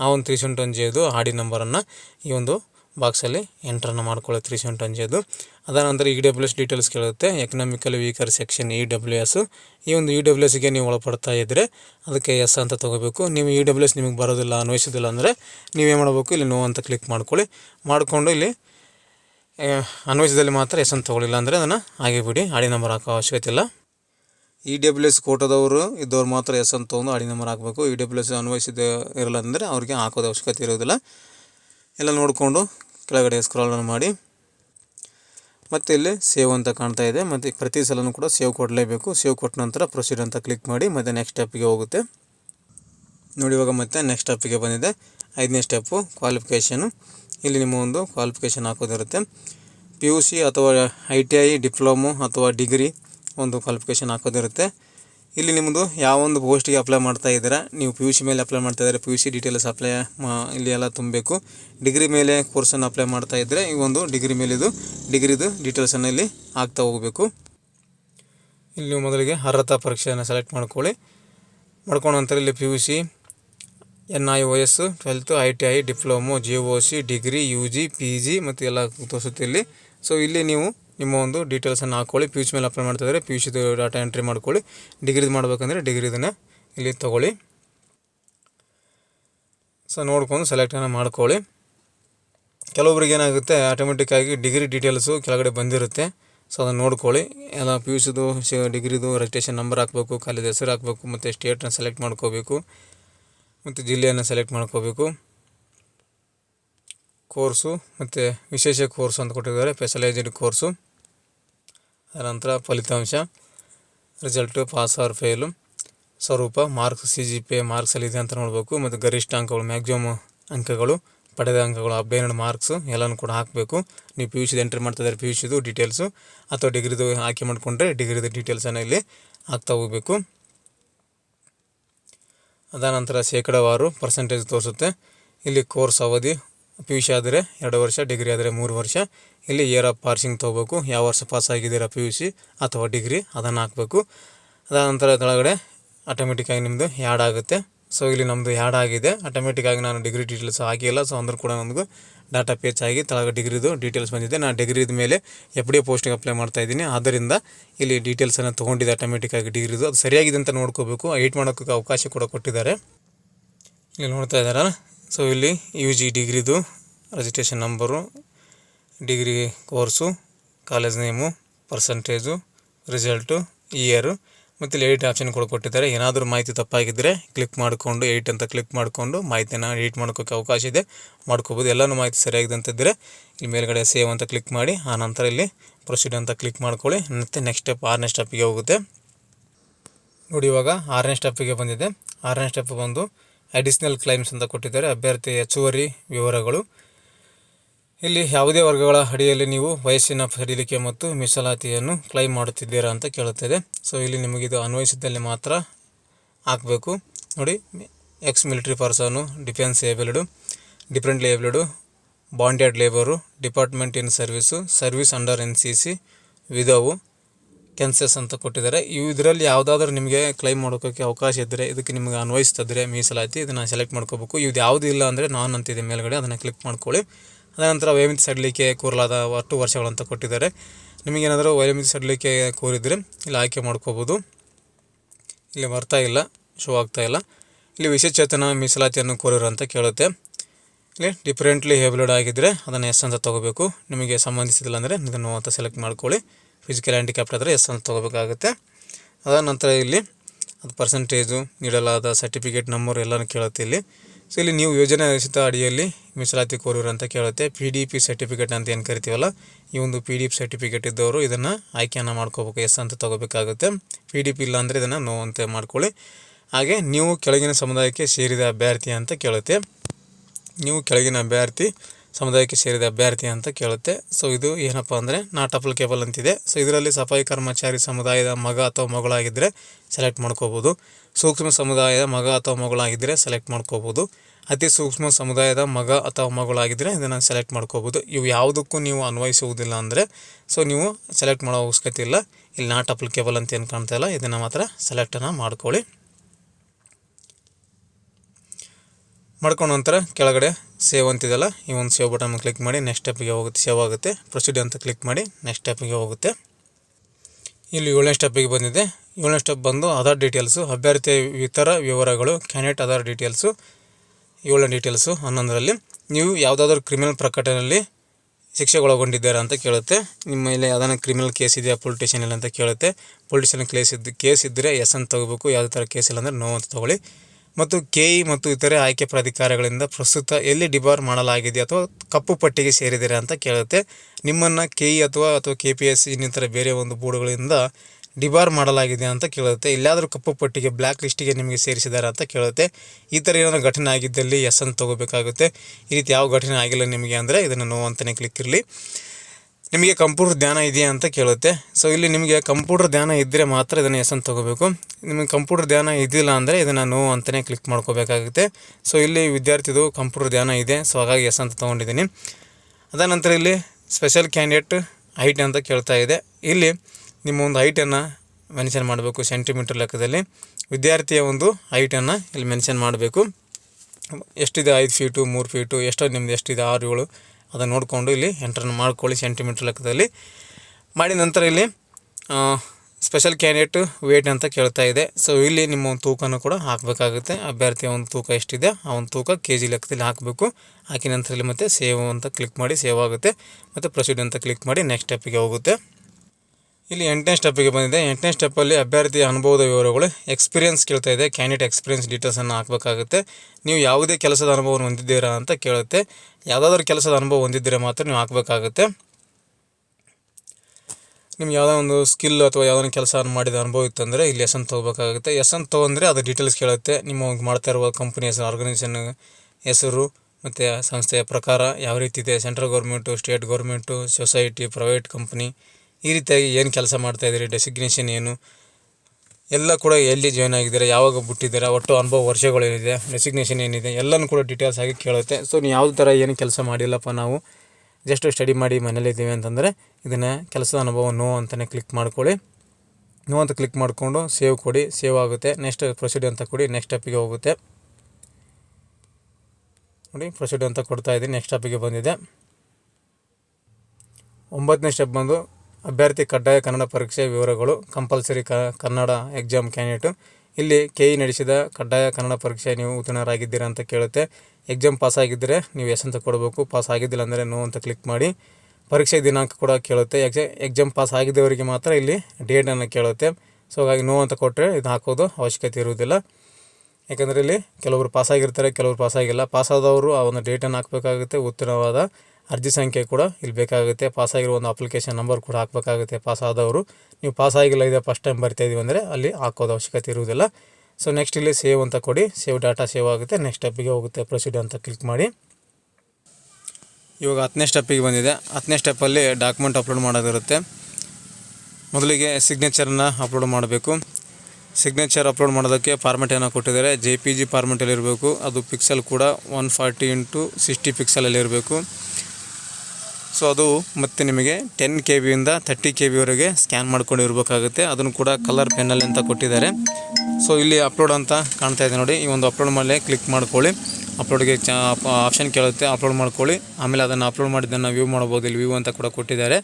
ಆ ಒಂದು ತ್ರೀ ಸೆವೆಂಟಿ ಒನ್ ಜೆದು ಆಡಿ ನಂಬರನ್ನು ಈ ಒಂದು ಬಾಕ್ಸಲ್ಲಿ ಎಂಟ್ರನ್ನು ಮಾಡ್ಕೊಳ್ಳಿ ತ್ರೀ ಸೆವೆಂಟಿ ಒನ್ ಜೆದು ಅದಾನಂತರ ಇ ಡಬ್ಲ್ಯೂ ಎಸ್ ಡೀಟೇಲ್ಸ್ ಕೇಳುತ್ತೆ. Economical weaker section E W S ಈ ಒಂದು ಇ ಡಬ್ಲ್ಯೂ ಎಸ್ಗೆ ನೀವು ಒಳಪಡ್ತಾ ಇದ್ದರೆ ಅದಕ್ಕೆ ಎಸ್ ಅಂತ ತೊಗೋಬೇಕು. ನೀವು ಇ ಡಬ್ಲ್ಯೂ ಎಸ್ ನಿಮಗೆ ಬರೋದಿಲ್ಲ ಅನ್ವಯಿಸೋದಿಲ್ಲ ಅಂದರೆ ನೀವೇನು ಮಾಡಬೇಕು? ಇಲ್ಲಿ ನೋ ಅಂತ ಕ್ಲಿಕ್ ಮಾಡ್ಕೊಳ್ಳಿ. ಮಾಡಿಕೊಂಡು ಇಲ್ಲಿ ಅನ್ವಯಿಸಿದಲ್ಲಿ ಮಾತ್ರ ಎಸ್ ಅಂತ ತೊಗೊಳ್ಳಿಲ್ಲ ಅಂದರೆ ಅದನ್ನು ಹಾಗೆ ಬಿಡಿ. ಆಡಿ ನಂಬರ್ ಹಾಕೋ ಅವಶ್ಯಕತೆ ಇಲ್ಲ. ಇ ಡಬ್ಲ್ಯೂ ಎಸ್ ಕೋಟದವರು ಇದ್ದವ್ರು ಮಾತ್ರ ಎಸ್ ಅಂತ ತೊಗೊಂಡು ಆಡಿ ನಂಬರ್ ಹಾಕಬೇಕು. ಇ ಡಬ್ಲ್ಯೂ ಎಸ್ ಅನ್ವಯಿಸಿದ ಇರಲ್ಲ ಅಂದರೆ ಅವ್ರಿಗೆ ಹಾಕೋದು ಅವಶ್ಯಕತೆ ಇರೋದಿಲ್ಲ. ಎಲ್ಲ ನೋಡಿಕೊಂಡು ಕೆಳಗಡೆ ಸ್ಕ್ರಾಲ್ ಮಾಡಿ. ಮತ್ತು ಇಲ್ಲಿ ಸೇವ್ ಅಂತ ಕಾಣ್ತಾ ಇದೆ. ಮತ್ತು ಪ್ರತಿ ಸಲನೂ ಕೂಡ ಸೇವ್ ಕೊಡಲೇಬೇಕು. ಸೇವ್ ಕೊಟ್ಟ ನಂತರ ಪ್ರೊಸೀಡ್ ಅಂತ ಕ್ಲಿಕ್ ಮಾಡಿ ಮತ್ತು ನೆಕ್ಸ್ಟ್ ಸ್ಟೆಪ್ಗೆ ಹೋಗುತ್ತೆ. ನೋಡಿ, ಇವಾಗ ಮತ್ತೆ ನೆಕ್ಸ್ಟ್ ಸ್ಟೆಪ್ಪಿಗೆ ಬಂದಿದೆ. ಐದನೇ ಸ್ಟೆಪ್ಪು ಕ್ವಾಲಿಫಿಕೇಷನು ಇಲ್ಲಿ ನಿಮ್ಮ ಒಂದು ಕ್ವಾಲಿಫಿಕೇಷನ್ ಹಾಕೋದಿರುತ್ತೆ. ಪಿ ಯು ಸಿ ಅಥವಾ ಐ ಟಿ ಐ ಡಿಪ್ಲೊಮೊ ಅಥವಾ ಡಿಗ್ರಿ ಒಂದು ಕ್ವಾಲಿಫಿಕೇಷನ್ ಹಾಕೋದಿರುತ್ತೆ. ಇಲ್ಲಿ ನಿಮ್ಮದು ಯಾವ ಒಂದು ಪೋಸ್ಟಿಗೆ ಅಪ್ಲೈ ಮಾಡ್ತಾ ಇದ್ದೀರಾ, ನೀವು ಪಿ ಯು ಸಿ ಮೇಲೆ ಅಪ್ಲೈ ಮಾಡ್ತಾ ಇದ್ದಾರೆ P U C details apply ಮಾ, ಇಲ್ಲಿ ಎಲ್ಲ ತುಂಬಬೇಕು. ಡಿಗ್ರಿ ಮೇಲೆ ಕೋರ್ಸನ್ನು ಅಪ್ಲೈ ಮಾಡ್ತಾ ಇದ್ದರೆ ಈ ಒಂದು ಡಿಗ್ರಿ ಮೇಲಿದು ಡಿಗ್ರಿದು ಡೀಟೇಲ್ಸನ್ನು ಇಲ್ಲಿ ಹಾಕ್ತಾ ಹೋಗಬೇಕು. ಇಲ್ಲಿ ಮೊದಲಿಗೆ ಅರ್ಹತಾ ಪರೀಕ್ಷೆಯನ್ನು ಸೆಲೆಕ್ಟ್ ಮಾಡ್ಕೊಳ್ಳಿ. ಮಾಡ್ಕೊಂಡ ನಂತರ ಇಲ್ಲಿ P U C N I O S, twelfth, I T I, diploma, G O C, degree, U G, P G ಮತ್ತು ಎಲ್ಲ ತೋರಿಸುತ್ತೆ ಇಲ್ಲಿ. ಸೊ ಇಲ್ಲಿ ನೀವು ನಿಮ್ಮ ಒಂದು ಡೀಟೇಲ್ಸನ್ನು ಹಾಕ್ಕೊಳ್ಳಿ ಪಿ ಯು ಮೇಲೆ ಅಪ್ಲೈ ಇದ್ದರೆ ಪಿ ಯು ಡಾಟಾ ಎಂಟ್ರಿ ಮಾಡ್ಕೊಳ್ಳಿ. ಡಿಗ್ರಿದು ಮಾಡಬೇಕಂದ್ರೆ ಡಿಗ್ರಿದನ್ನು ಇಲ್ಲಿ ತೊಗೊಳ್ಳಿ. ಸೊ ನೋಡ್ಕೊಂಡು ಸೆಲೆಕ್ಟನ್ನು ಮಾಡ್ಕೊಳ್ಳಿ. ಕೆಲವೊಬ್ರಿಗೆ ಏನಾಗುತ್ತೆ ಆಟೋಮೆಟಿಕ್ಕಾಗಿ ಡಿಗ್ರಿ ಡೀಟೇಲ್ಸು ಕೆಳಗಡೆ ಬಂದಿರುತ್ತೆ. ಸೊ ಅದನ್ನು ನೋಡ್ಕೊಳ್ಳಿ. ಎಲ್ಲ ಪಿ ಯು ಸಿದು ಡಿಗ್ರಿದು ರಿಜಿಸ್ಟ್ರೇಷನ್ ನಂಬರ್ ಹಾಕಬೇಕು, ಕಾಲೇಜ್ ಹೆಸರು ಹಾಕಬೇಕು, ಮತ್ತು ಸ್ಟೇಟನ್ನ ಸೆಲೆಕ್ಟ್ ಮಾಡ್ಕೋಬೇಕು. ಮತ್ತು ಜಿಲ್ಲೆಯನ್ನು ಸೆಲೆಕ್ಟ್ ಮಾಡ್ಕೋಬೇಕು. ಕೋರ್ಸು ಮತ್ತು ವಿಶೇಷ ಕೋರ್ಸು ಅಂತ ಕೊಟ್ಟಿದ್ದಾರೆ ಸ್ಪೆಷಲೈಸ್ಡ್ ಕೋರ್ಸು ಅನಂತರ ಫಲಿತಾಂಶ ರಿಸಲ್ಟು ಪಾಸ್ ಆರ್ ಫೇಲು ಸ್ವರೂಪ ಮಾರ್ಕ್ಸ್ ಸಿ ಜಿ ಪಿ ಮಾರ್ಕ್ಸಲ್ಲಿದೆ ಅಂತ ನೋಡಬೇಕು. ಮತ್ತು ಗರಿಷ್ಠ ಅಂಕಗಳು ಮ್ಯಾಕ್ಸಿಮಮ್ ಅಂಕಗಳು, ಪಡೆದ ಅಂಕಗಳು ಹಬ್ಬೆರಡು ಮಾರ್ಕ್ಸು ಎಲ್ಲನೂ ಕೂಡ ಹಾಕಬೇಕು. ನೀವು ಪಿ ಯು ಸಿದು ಎಂಟ್ರಿ ಮಾಡ್ತಿದ್ದಾರೆ ಪಿ ಯು ಸಿದು ಡೀಟೇಲ್ಸು ಅಥವಾ ಡಿಗ್ರಿದು ಆಯ್ಕೆ ಮಾಡಿಕೊಂಡ್ರೆ ಡಿಗ್ರಿದು ಡೀಟೇಲ್ಸನ್ನು ಇಲ್ಲಿ ಹಾಕ್ತಾ ಹೋಗಬೇಕು. ಅದಾದ ನಂತರ ಶೇಕಡಾವಾರು ಪರ್ಸೆಂಟೇಜ್ ತೋರಿಸುತ್ತೆ. ಇಲ್ಲಿ ಕೋರ್ಸ್ ಅವಧಿ ಪಿ ಯು ಸಿ ಆದರೆ ಎರಡು ವರ್ಷ, ಡಿಗ್ರಿ ಆದರೆ ಮೂರು ವರ್ಷ. ಇಲ್ಲಿ ಇಯರ್ ಆಫ್ ಪಾರ್ಸಿಂಗ್ ತೊಗೋಬೇಕು. ಯಾವ ವರ್ಷ ಪಾಸ್ ಆಗಿದ್ದೀರಾ ಪಿ ಯು ಸಿ ಅಥವಾ ಡಿಗ್ರಿ, ಅದನ್ನು ಹಾಕಬೇಕು. ಅದಾದ ನಂತರ ಕೆಳಗಡೆ ಆಟೋಮೆಟಿಕ್ಕಾಗಿ ನಿಮ್ಮದು ಆ್ಯಡ್ ಆಗುತ್ತೆ. ಸೊ ಇಲ್ಲಿ ನಮ್ಮದು ಆ್ಯಡ್ ಆಗಿದೆ. ಆಟೋಮೆಟಿಕ್ಕಾಗಿ ನಾನು ಡಿಗ್ರಿ ಡೀಟೇಲ್ಸ್ ಹಾಕಿಲ್ಲ. ಸೊ ಅಂದ್ರೂ ಕೂಡ ನಮಗೂ ಡಾಟಾ ಪೇಜ್ ಆಗಿ ತಳಗ ಡಿಗ್ರಿದು ಡೀಟೇಲ್ಸ್ ಬಂದಿದೆ. ನಾನು ಡಿಗ್ರಿದ ಮೇಲೆ ಎಫ್ ಡಿ ಪೋಸ್ಟಿಗೆ ಅಪ್ಲೈ ಮಾಡ್ತಾ ಇದ್ದೀನಿ. ಆದ್ದರಿಂದ ಇಲ್ಲಿ ಡೀಟೇಲ್ಸನ್ನು ತೊಗೊಂಡಿದೆ ಆಟೋಮೆಟಿಕ್ಕಾಗಿ ಡಿಗ್ರಿದು. ಅದು ಸರಿಯಾಗಿದೆ ಅಂತ ನೋಡ್ಕೋಬೇಕು. ಎಡಿಟ್ ಮಾಡೋಕ್ಕೆ ಅವಕಾಶ ಕೂಡ ಕೊಟ್ಟಿದ್ದಾರೆ. ಇಲ್ಲಿ ನೋಡ್ತಾ ಇದ್ದಾರೆ? ಸೊ ಇಲ್ಲಿ U G ಡಿಗ್ರಿದು registration number degree course college name percentage result year ಮತ್ತು ಇಲ್ಲಿ ಎಡಿಟ್ ಆಪ್ಷನ್ ಕೂಡ ಕೊಟ್ಟಿದ್ದಾರೆ ಏನಾದರೂ ಮಾಹಿತಿ ತಪ್ಪಾಗಿದ್ದರೆ ಕ್ಲಿಕ್ ಮಾಡಿಕೊಂಡು ಎಡಿಟ್ ಅಂತ ಕ್ಲಿಕ್ ಮಾಡಿಕೊಂಡು ಮಾಹಿತಿಯನ್ನು ಎಡಿಟ್ ಮಾಡ್ಕೋಕ್ಕೆ ಅವಕಾಶ ಇದೆ. ಮಾಡ್ಕೋಬೋದು. ಎಲ್ಲನೂ ಮಾಹಿತಿ ಸರಿಯಾಗಿದೆ ಅಂತಿದ್ದರೆ ಇಲ್ಲಿ ಮೇಲ್ಗಡೆ ಸೇವ್ ಅಂತ ಕ್ಲಿಕ್ ಮಾಡಿ, ಆ ನಂತರ ಇಲ್ಲಿ ಪ್ರೊಸೀಡ್ ಅಂತ ಕ್ಲಿಕ್ ಮಾಡ್ಕೊಳ್ಳಿ. ಮತ್ತು ನೆಕ್ಸ್ಟ್ ಸ್ಟೆಪ್ ಆರನೇ ಸ್ಟೆಪ್ಪಿಗೆ ಹೋಗುತ್ತೆ. ನೋಡಿ ಇವಾಗ ಆರನೇ ಸ್ಟೆಪ್ಪಿಗೆ ಬಂದಿದೆ. ಆರನೇ ಸ್ಟೆಪ್ ಬಂದು ಅಡಿಷ್ನಲ್ ಕ್ಲೈಮ್ಸ್ ಅಂತ ಕೊಟ್ಟಿದ್ದಾರೆ. ಅಭ್ಯರ್ಥಿ ಹೆಚ್ಚುವರಿ ವಿವರಗಳು. ಇಲ್ಲಿ ಯಾವುದೇ ವರ್ಗಗಳ ಅಡಿಯಲ್ಲಿ ನೀವು ವಯಸ್ಸಿನ ಸಡಿಲಿಕೆ ಮತ್ತು ಮೀಸಲಾತಿಯನ್ನು ಕ್ಲೈಮ್ ಮಾಡುತ್ತಿದ್ದೀರಾ ಅಂತ ಕೇಳುತ್ತದೆ. ಸೊ ಇಲ್ಲಿ ನಿಮಗೆ ಇದು ಅನ್ವಯಿಸಿದಲ್ಲಿ ಮಾತ್ರ ಹಾಕಬೇಕು. ನೋಡಿ ex military person defence abled different labelled bonded labour department in service service under N C C ವಿಧವು ಕೆನ್ಸಸ್ ಅಂತ ಕೊಟ್ಟಿದ್ದಾರೆ. ಇವು ಇದರಲ್ಲಿ ಯಾವುದಾದ್ರೂ ನಿಮಗೆ ಕ್ಲೈಮ್ ಮಾಡ್ಕೋಕ್ಕೆ ಅವಕಾಶ ಇದ್ದರೆ, ಇದಕ್ಕೆ ನಿಮಗೆ ಅನ್ವಯಿಸ್ತಿದ್ರೆ ಮೀಸಲಾತಿ, ಇದನ್ನು ಸೆಲೆಕ್ಟ್ ಮಾಡ್ಕೋಬೇಕು. ಇದು ಯಾವುದು ಇಲ್ಲ ಅಂದರೆ ನಾನು ಅಂತಿದೆ ಮೇಲ್ಗಡೆ, ಅದನ್ನು ಕ್ಲಿಕ್ ಮಾಡ್ಕೊಳ್ಳಿ. ಅದನಂತರ ವಯೋಮಿತಿ ಸಡಿಲಿಕೆ ಕೋರಲಾದ ಒಟ್ಟು ವರ್ಷಗಳಂತ ಕೊಟ್ಟಿದ್ದಾರೆ. ನಿಮಗೇನಾದರೂ ವಯೋಮಿತಿ ಸಡಿಲಿಕೆ ಕೋರಿದರೆ ಇಲ್ಲಿ ಆಯ್ಕೆ ಮಾಡ್ಕೋಬೋದು. ಇಲ್ಲಿ ಬರ್ತಾ ಇಲ್ಲ, ಶೋ ಆಗ್ತಾ ಇಲ್ಲ. ಇಲ್ಲಿ ವಿಶೇಷಚೇತನ ಮೀಸಲಾತಿಯನ್ನು ಕೋರಿರು ಅಂತ ಕೇಳುತ್ತೆ. ಇಲ್ಲಿ ಡಿಫ್ರೆಂಟ್ಲಿ ಹೇಬಲ್ಡ್ ಆಗಿದ್ದರೆ ಅದನ್ನು ಎಸ್ ಅಂತ ತೊಗೋಬೇಕು. ನಿಮಗೆ ಸಂಬಂಧಿಸಿದಿಲ್ಲ ಅಂದರೆ ಇದನ್ನು ಅಂತ ಸೆಲೆಕ್ಟ್ ಮಾಡ್ಕೊಳ್ಳಿ. ಫಿಸಿಕಲ್ ಹ್ಯಾಂಡಿಕ್ಯಾಪ್ಟ್ ಆದರೆ ಎಸ್ ಅಂತ ತೊಗೋಬೇಕಾಗುತ್ತೆ. ಅದಾದ ನಂತರ ಇಲ್ಲಿ ಅದು ಪರ್ಸೆಂಟೇಜು ನೀಡಲಾದ ಸರ್ಟಿಫಿಕೇಟ್ ನಂಬರ್ ಎಲ್ಲನೂ ಕೇಳುತ್ತೆ ಇಲ್ಲಿ. ಸೊ ಇಲ್ಲಿ ನೀವು ಯೋಜನೆ ರಚಿತ ಅಡಿಯಲ್ಲಿ ಮೀಸಲಾತಿ ಕೋರಿರು ಅಂತ ಕೇಳುತ್ತೆ. ಪಿ ಡಿ ಪಿ ಸರ್ಟಿಫಿಕೇಟ್ ಅಂತ ಏನು ಕರಿತೀವಲ್ಲ, ಈ ಒಂದು ಪಿ ಡಿ ಪಿ ಸರ್ಟಿಫಿಕೇಟ್ ಇದ್ದವರು ಇದನ್ನು ಆಯ್ಕೆಯನ್ನು ಮಾಡ್ಕೋಬೇಕು, ಎಸ್ ಅಂತ ತೊಗೋಬೇಕಾಗುತ್ತೆ. ಪಿ ಡಿ ಪಿ ಇಲ್ಲ ಅಂದರೆ ಇದನ್ನು ನೋ ಅಂತ ಮಾಡ್ಕೊಳ್ಳಿ. ಹಾಗೆ ನೀವು ಕೆಳಗಿನ ಸಮುದಾಯಕ್ಕೆ ಸೇರಿದ ಅಭ್ಯರ್ಥಿ ಅಂತ ಕೇಳುತ್ತೆ. ನೀವು ಕೆಳಗಿನ ಅಭ್ಯರ್ಥಿ, ಸಮುದಾಯಕ್ಕೆ ಸೇರಿದ ಅಭ್ಯರ್ಥಿ ಅಂತ ಕೇಳುತ್ತೆ. ಸೊ ಇದು ಏನಪ್ಪ ಅಂದರೆ ನಾಟ್ ಅಪ್ಲಿಕೇಬಲ್ ಅಂತಿದೆ. ಸೊ ಇದರಲ್ಲಿ ಸಫಾಯಿ ಕರ್ಮಚಾರಿ ಸಮುದಾಯದ ಮಗ ಅಥವಾ ಮಗಳಾಗಿದ್ದರೆ ಸೆಲೆಕ್ಟ್ ಮಾಡ್ಕೋಬೋದು. ಸೂಕ್ಷ್ಮ ಸಮುದಾಯದ ಮಗ ಅಥವಾ ಮಗಳಾಗಿದ್ದರೆ ಸೆಲೆಕ್ಟ್ ಮಾಡ್ಕೋಬೋದು. ಅತಿ ಸೂಕ್ಷ್ಮ ಸಮುದಾಯದ ಮಗ ಅಥವಾ ಮಗಳಾಗಿದ್ದರೆ ಇದನ್ನು ಸೆಲೆಕ್ಟ್ ಮಾಡ್ಕೋಬೋದು. ಇವು ಯಾವುದಕ್ಕೂ ನೀವು ಅನ್ವಯಿಸುವುದಿಲ್ಲ ಅಂದರೆ ಸೊ ನೀವು ಸೆಲೆಕ್ಟ್ ಮಾಡೋ ಅವಶ್ಯಕತೆ ಇಲ್ಲ. ಇಲ್ಲಿ ನಾಟ್ ಅಪ್ಲಿಕೇಬಲ್ ಅಂತ ಏನು ಕಾಣ್ತಾ ಇಲ್ಲ. ಇದನ್ನು ಮಾತ್ರ ಸೆಲೆಕ್ಟನ್ನು ಮಾಡ್ಕೊಳ್ಳಿ. ಮಾಡ್ಕೊಂಡ ನಂತರ ಕೆಳಗಡೆ ಸೇವ್ ಅಂತಿದೆಲ್ಲ ಈ ಒಂದು ಸೇವ್ ಬಟನ್ ಕ್ಲಿಕ್ ಮಾಡಿ ನೆಕ್ಸ್ಟ್ ಸ್ಟೆಪ್ಗೆ ಹೋಗುತ್ತೆ ಸೇವ್ ಆಗುತ್ತೆ. ಪ್ರೊಸೀಡ್ ಅಂತ ಕ್ಲಿಕ್ ಮಾಡಿ ನೆಕ್ಸ್ಟ್ ಸ್ಟೆಪ್ಗೆ ಹೋಗುತ್ತೆ. ಇಲ್ಲಿ ಏಳನೇ ಸ್ಟೆಪ್ಪಿಗೆ ಬಂದಿದೆ. ಏಳನೇ ಸ್ಟೆಪ್ ಬಂದು ಆಧಾರ್ ಡೀಟೇಲ್ಸು ಅಭ್ಯರ್ಥಿ ಇತರ ವಿವರಗಳು ಕ್ಯಾಂಡಿಡೇಟ್ ಆಧಾರ್ ಡೀಟೇಲ್ಸು ಏಳನೇ ಡೀಟೇಲ್ಸು ಹನ್ನೊಂದರಲ್ಲಿ. ನೀವು ಯಾವುದಾದ್ರೂ ಕ್ರಿಮಿನಲ್ ಪ್ರಕಟಣೆಯಲ್ಲಿ ಶಿಕ್ಷೆಗೊಳಗೊಂಡಿದ್ದೀರಾ ಅಂತ ಕೇಳುತ್ತೆ. ನಿಮ್ಮ ಮೇಲೆ ಯಾವ್ದಾನ ಕ್ರಿಮಿನಲ್ ಕೇಸ್ ಇದೆಯಾ ಪೊಲೀಸ್ ಇಲ್ಲ ಅಂತ ಕೇಳುತ್ತೆ. ಪೊಲಿಟೇಷನ್ ಕೇಸ್ ಇದ್ದು ಕೇಸ್ ಇದ್ದರೆ ಎಸ್ ಅಂತ ತಗೋಬೇಕು. ಯಾವುದೇ ಥರ ಕೇಸ್ ಇಲ್ಲ ಅಂದರೆ ನೋ ಅಂತ ತಗೊಳ್ಳಿ. ಮತ್ತು ಕೆಇ ಇ ಮತ್ತು ಇತರೆ ಆಯ್ಕೆ ಪ್ರಾಧಿಕಾರಗಳಿಂದ ಪ್ರಸ್ತುತ ಎಲ್ಲಿ ಡಿಬಾರ್ ಮಾಡಲಾಗಿದೆ ಅಥವಾ ಕಪ್ಪು ಪಟ್ಟಿಗೆ ಸೇರಿದ್ದೀರಾ ಅಂತ ಕೇಳುತ್ತೆ. ನಿಮ್ಮನ್ನು ಕೆ ಇ ಅಥವಾ ಅಥವಾ ಕೆ ಪಿ ಎಸ್ ಇನ್ನಿತರ ಬೇರೆ ಒಂದು ಬೋರ್ಡ್ಗಳಿಂದ ಡಿಬಾರ್ ಮಾಡಲಾಗಿದೆ ಅಂತ ಕೇಳುತ್ತೆ. ಇಲ್ಲಾದರೂ ಕಪ್ಪು ಪಟ್ಟಿಗೆ ಬ್ಲ್ಯಾಕ್ ಲಿಸ್ಟಿಗೆ ನಿಮಗೆ ಸೇರಿಸಿದ್ದಾರೆ ಅಂತ ಕೇಳುತ್ತೆ. ಈ ಥರ ಏನಾದರೂ ಘಟನೆ ಆಗಿದ್ದಲ್ಲಿ ಎಸ್ ಅಂತ ತೊಗೋಬೇಕಾಗುತ್ತೆ. ಈ ರೀತಿ ಯಾವ ಘಟನೆ ಆಗಿಲ್ಲ ನಿಮಗೆ ಅಂದರೆ ಇದನ್ನು ನೋ ಅಂತಲೇ ಕ್ಲಿಕ್ ಇರಲಿ. ನಿಮಗೆ ಕಂಪ್ಯೂಟರ್ ಧ್ಯಾನ ಇದೆಯಾ ಅಂತ ಕೇಳುತ್ತೆ. ಸೊ ಇಲ್ಲಿ ನಿಮಗೆ ಕಂಪ್ಯೂಟರ್ ಧ್ಯಾನ ಇದ್ದರೆ ಮಾತ್ರ ಇದನ್ನು ಎಸ್ ಅಂತ ತೊಗೋಬೇಕು. ನಿಮಗೆ ಕಂಪ್ಯೂಟರ್ ಧ್ಯಾನ ಇದ್ದಿಲ್ಲ ಅಂದರೆ ಇದನ್ನು ನೋ ಅಂತಲೇ ಕ್ಲಿಕ್ ಮಾಡ್ಕೋಬೇಕಾಗುತ್ತೆ. ಸೊ ಇಲ್ಲಿ ವಿದ್ಯಾರ್ಥಿದು ಕಂಪ್ಯೂಟರ್ ಧ್ಯಾನ ಇದೆ. ಸೊ ಹಾಗಾಗಿ ಎಸ್ ಅಂತ ತೊಗೊಂಡಿದ್ದೀನಿ. ಅದಾದ ನಂತರ ಇಲ್ಲಿ ಸ್ಪೆಷಲ್ ಕ್ಯಾಂಡಿಡೇಟ್ ಹೈಟ್ ಅಂತ ಕೇಳ್ತಾ ಇದೆ. ಇಲ್ಲಿ ನಿಮ್ಮ ಒಂದು ಹೈಟನ್ನು ಮೆನ್ಷನ್ ಮಾಡಬೇಕು ಸೆಂಟಿಮೀಟರ್ ಲೆಕ್ಕದಲ್ಲಿ. ವಿದ್ಯಾರ್ಥಿಯ ಒಂದು ಹೈಟನ್ನು ಇಲ್ಲಿ ಮೆನ್ಷನ್ ಮಾಡಬೇಕು. ಎಷ್ಟಿದೆ ಐದು ಫೀಟು ಮೂರು ಫೀಟು ಎಷ್ಟೋ ನಿಮ್ದು ಎಷ್ಟಿದೆ, ಆರು, ಏಳು. ಅದನ್ನು ನೋಡಿಕೊಂಡು ಇಲ್ಲಿ ಎಂಟ್ರನ್ನು ಮಾಡ್ಕೊಳ್ಳಿ ಸೆಂಟಿಮೀಟರ್ ಲೆಕ್ಕದಲ್ಲಿ. ಮಾಡಿದ ನಂತರ ಇಲ್ಲಿ ಸ್ಪೆಷಲ್ ಕ್ಯಾಂಡಿಡೇಟ್ ವೇಟ್ ಅಂತ ಕೇಳ್ತಾ ಇದೆ. ಸೊ ಇಲ್ಲಿ ನಿಮ್ಮ ಒಂದು ತೂಕನೂ ಕೂಡ ಹಾಕಬೇಕಾಗುತ್ತೆ. ಅಭ್ಯರ್ಥಿಯ ಒಂದು ತೂಕ ಎಷ್ಟಿದೆ, ಆ ಒಂದು ತೂಕ ಕೆ ಜಿ ಲೆಕ್ಕದಲ್ಲಿ ಹಾಕಬೇಕು. ಹಾಕಿ ನಂತರ ಇಲ್ಲಿ ಮತ್ತೆ ಸೇವ್ ಅಂತ ಕ್ಲಿಕ್ ಮಾಡಿ ಸೇವ್ ಆಗುತ್ತೆ. ಮತ್ತು ಪ್ರೊಸೀಡ್ ಅಂತ ಕ್ಲಿಕ್ ಮಾಡಿ ನೆಕ್ಸ್ಟ್ ಸ್ಟೆಪ್ಪಿಗೆ ಹೋಗುತ್ತೆ. ಇಲ್ಲಿ ಎಂಟನೇ ಸ್ಟೆಪ್ಪಿಗೆ ಬಂದಿದೆ. ಎಂಟನೇ ಸ್ಟೆಪ್ಪಲ್ಲಿ ಅಭ್ಯರ್ಥಿಯ ಅನುಭವದ ವಿವರಗಳು ಎಕ್ಸ್ಪೀರಿಯನ್ಸ್ ಕೇಳ್ತಾ ಇದೆ. ಕ್ಯಾಂಡಿಡೇಟ್ ಎಕ್ಸ್ಪೀರಿಯನ್ಸ್ ಡೀಟೇಲ್ಸನ್ನು ಹಾಕಬೇಕಾಗುತ್ತೆ. ನೀವು ಯಾವುದೇ ಕೆಲಸದ ಅನುಭವವನ್ನು ಹೊಂದಿದ್ದೀರಾ ಅಂತ ಕೇಳುತ್ತೆ. ಯಾವುದಾದ್ರೂ ಕೆಲಸದ ಅನುಭವ ಹೊಂದಿದ್ದರೆ ಮಾತ್ರ ನೀವು ಹಾಕಬೇಕಾಗುತ್ತೆ. ನಿಮ್ಗೆ ಯಾವುದೋ ಒಂದು ಸ್ಕಿಲ್ ಅಥವಾ ಯಾವುದೋ ಕೆಲಸ ಮಾಡಿದ ಅನುಭವ ಇತ್ತಂದರೆ ಇಲ್ಲಿ ಎಸ್ ತಗೋಬೇಕಾಗುತ್ತೆ. ತೊಗೋಬೇಕಾಗುತ್ತೆ ಎಸ್ ಅಂತ ತೊಗೊಂಡ್ರೆ ಅದು ಡೀಟೇಲ್ಸ್ ಕೇಳುತ್ತೆ. ನಿಮ್ಮ ಮಾಡ್ತಾ ಇರುವ ಕಂಪ್ನಿ ಹೆಸರು ಆರ್ಗನೈಸೇಷನ್ ಹೆಸರು, ಮತ್ತು ಸಂಸ್ಥೆಯ ಪ್ರಕಾರ ಯಾವ ರೀತಿ ಇದೆ central government state government society private company ಈ ರೀತಿಯಾಗಿ ಏನು ಕೆಲಸ ಮಾಡ್ತಾಯಿದ್ದೀರಿ ಡೆಸಿಗ್ನೇಷನ್ ಏನು? ಎಲ್ಲ ಕೂಡ ಎಲ್ಲಿ ಜಾಯ್ನ್ ಆಗಿದ್ದೀರಾ? ಯಾವಾಗ ಬಿಟ್ಟಿದ್ದೀರಾ? ಒಟ್ಟು ಅನುಭವ ವರ್ಷಗಳೇನಿದೆ? ಡೆಸಿಗ್ನೇಷನ್ ಏನಿದೆ? ಎಲ್ಲನೂ ಕೂಡ ಡೀಟೇಲ್ಸ್ ಆಗಿ ಕೇಳುತ್ತೆ. ಸೊ ನೀವು ಯಾವುದೇ ಥರ ಏನು ಕೆಲಸ ಮಾಡಿಲ್ಲಪ್ಪ ನಾವು? ಜಸ್ಟ್ ಸ್ಟಡಿ ಮಾಡಿ ಮನೇಲಿದ್ದೀವಿ ಅಂತಂದರೆ ಇದನ್ನು ಕೆಲಸದ ಅನುಭವ ನೋ ಅಂತಲೇ ಕ್ಲಿಕ್ ಮಾಡ್ಕೊಳ್ಳಿ. ನೋ ಅಂತ ಕ್ಲಿಕ್ ಮಾಡಿಕೊಂಡು ಸೇವ್ ಕೊಡಿ. ಸೇವ್ ಆಗುತ್ತೆ. ನೆಕ್ಸ್ಟ್ ಪ್ರೊಸೀಡ್ ಅಂತ ಕೊಡಿ. ನೆಕ್ಸ್ಟ್ ಸ್ಟೆಪ್ಪಿಗೆ ಹೋಗುತ್ತೆ. ನೋಡಿ ಪ್ರೊಸೀಡ್ ಅಂತ ಕೊಡ್ತಾ ಇದ್ದೀನಿ. ನೆಕ್ಸ್ಟ್ ಸ್ಟೆಪ್ಪಿಗೆ ಬಂದಿದೆ. ಒಂಬತ್ತನೇ ಸ್ಟೆಪ್ ಬಂದು ಅಭ್ಯರ್ಥಿ ಕಡ್ಡಾಯ ಕನ್ನಡ ಪರೀಕ್ಷೆ ವಿವರಗಳು ಕಂಪಲ್ಸರಿ ಕನ್ನಡ ಎಕ್ಸಾಮ್ ಕ್ಯಾಂಡಿಡೇಟು. ಇಲ್ಲಿ ಕೆ ಇ ನಡೆಸಿದ ಕಡ್ಡಾಯ ಕನ್ನಡ ಪರೀಕ್ಷೆ ನೀವು ಉತ್ತೀರ್ಣರಾಗಿದ್ದೀರಾ ಅಂತ ಕೇಳುತ್ತೆ. ಎಕ್ಸಾಮ್ ಪಾಸ್ ಆಗಿದ್ದರೆ ನೀವು ಎಸ್ ಅಂತ ಕೊಡಬೇಕು. ಪಾಸ್ ಆಗಿದ್ದಿಲ್ಲ ಅಂದರೆ ನೋ ಅಂತ ಕ್ಲಿಕ್ ಮಾಡಿ ಪರೀಕ್ಷೆ ದಿನಾಂಕ ಕೂಡ ಕೇಳುತ್ತೆ. ಎಕ್ಸಾ ಎಕ್ಸಾಮ್ ಪಾಸ್ ಆಗಿದ್ದವರಿಗೆ ಮಾತ್ರ ಇಲ್ಲಿ ಡೇಟನ್ನು ಕೇಳುತ್ತೆ. ಸೊ, ಹಾಗಾಗಿ ನೋ ಅಂತ ಕೊಟ್ಟರೆ ಇದು ಹಾಕೋದು ಅವಶ್ಯಕತೆ ಇರುವುದಿಲ್ಲ. ಯಾಕಂದರೆ ಇಲ್ಲಿ ಕೆಲವರು ಪಾಸ್ ಆಗಿರ್ತಾರೆ ಕೆಲವರು ಪಾಸ್ ಆಗಿಲ್ಲ ಪಾಸ್ ಆದವರು ಆ ಒಂದು ಡೇಟನ್ನು ಹಾಕಬೇಕಾಗುತ್ತೆ. ಉತ್ತರವಾದ ಅರ್ಜಿ ಸಂಖ್ಯೆ ಕೂಡ ಇಲ್ಲಿ ಬೇಕಾಗುತ್ತೆ. ಪಾಸಾಗಿರೋ ಒಂದು ಅಪ್ಲಿಕೇಶನ್ ನಂಬರ್ ಕೂಡ ಹಾಕಬೇಕಾಗುತ್ತೆ. ಪಾಸ್ ಆದವರು. ನೀವು ಪಾಸ್ ಆಗಿಲ್ಲ ಇದೆ ಫಸ್ಟ್ ಟೈಮ್ ಬರ್ತಾ ಇದೀವಿ ಅಂದರೆ ಅಲ್ಲಿ ಹಾಕೋದು ಅವಶ್ಯಕತೆ ಇರುವುದಿಲ್ಲ. ಸೊ ನೆಕ್ಸ್ಟ್ ಇಲ್ಲಿ ಸೇವ್ ಅಂತ ಕೊಡಿ. ಸೇವ್ ಡಾಟಾ ಸೇವ್ ಆಗುತ್ತೆ. ನೆಕ್ಸ್ಟ್ ಸ್ಟೆಪ್ಪಿಗೆ ಹೋಗುತ್ತೆ ಪ್ರೊಸೀಡ್ ಅಂತ ಕ್ಲಿಕ್ ಮಾಡಿ. ಇವಾಗ ಹತ್ತನೇ ಸ್ಟೆಪ್ಪಿಗೆ ಬಂದಿದೆ. ಹತ್ತನೇ ಸ್ಟೆಪ್ಪಲ್ಲಿ ಡಾಕ್ಯುಮೆಂಟ್ ಅಪ್ಲೋಡ್ ಮಾಡೋದಿರುತ್ತೆ. ಮೊದಲಿಗೆ ಸಿಗ್ನೇಚರನ್ನ ಅಪ್ಲೋಡ್ ಮಾಡಬೇಕು. ಸಿಗ್ನೇಚರ್ ಅಪ್ಲೋಡ್ ಮಾಡೋದಕ್ಕೆ ಫಾರ್ಮೆಟನ್ನು ಕೊಟ್ಟಿದ್ದಾರೆ. ಜೆ ಪಿ ಜಿ ಫಾರ್ಮೆಟಲ್ಲಿರಬೇಕು ಅದು ಪಿಕ್ಸೆಲ್ ಕೂಡ ಒನ್ ಫಾರ್ಟಿ ಇಂಟು ಸಿಕ್ಸ್ಟಿ ಪಿಕ್ಸಲಲ್ಲಿ ಇರಬೇಕು. ಸೊ ಅದು ಮತ್ತೆ ನಿಮಗೆ ಟೆನ್ ಕೆ ಬಿಯಿಂದ ತರ್ಟಿ ಕೆ ಸ್ಕ್ಯಾನ್ ಮಾಡ್ಕೊಂಡು ಇರಬೇಕಾಗುತ್ತೆ ಅದನ್ನು ಕೂಡ ಕಲರ್ ಪೆನ್ನಲ್ಲಿ ಅಂತ ಕೊಟ್ಟಿದ್ದಾರೆ. ಸೊ ಇಲ್ಲಿ ಅಪ್ಲೋಡ್ ಅಂತ ಕಾಣ್ತಾ ಇದೆ ನೋಡಿ. ಈ ಒಂದು ಅಪ್ಲೋಡ್ ಮೇಲೆ ಕ್ಲಿಕ್ ಮಾಡ್ಕೊಳ್ಳಿ. ಅಪ್ಲೋಡ್ಗೆ ಚ ಆಪ್ಷನ್ ಕೇಳುತ್ತೆ ಅಪ್ಲೋಡ್ ಮಾಡ್ಕೊಳ್ಳಿ. ಆಮೇಲೆ ಅದನ್ನು ಅಪ್ಲೋಡ್ ಮಾಡಿದ್ದನ್ನು ವ್ಯೂ ಮಾಡ್ಬೋದು ಇಲ್ಲಿ ವ್ಯೂ ಅಂತ ಕೂಡ ಕೊಟ್ಟಿದ್ದಾರೆ.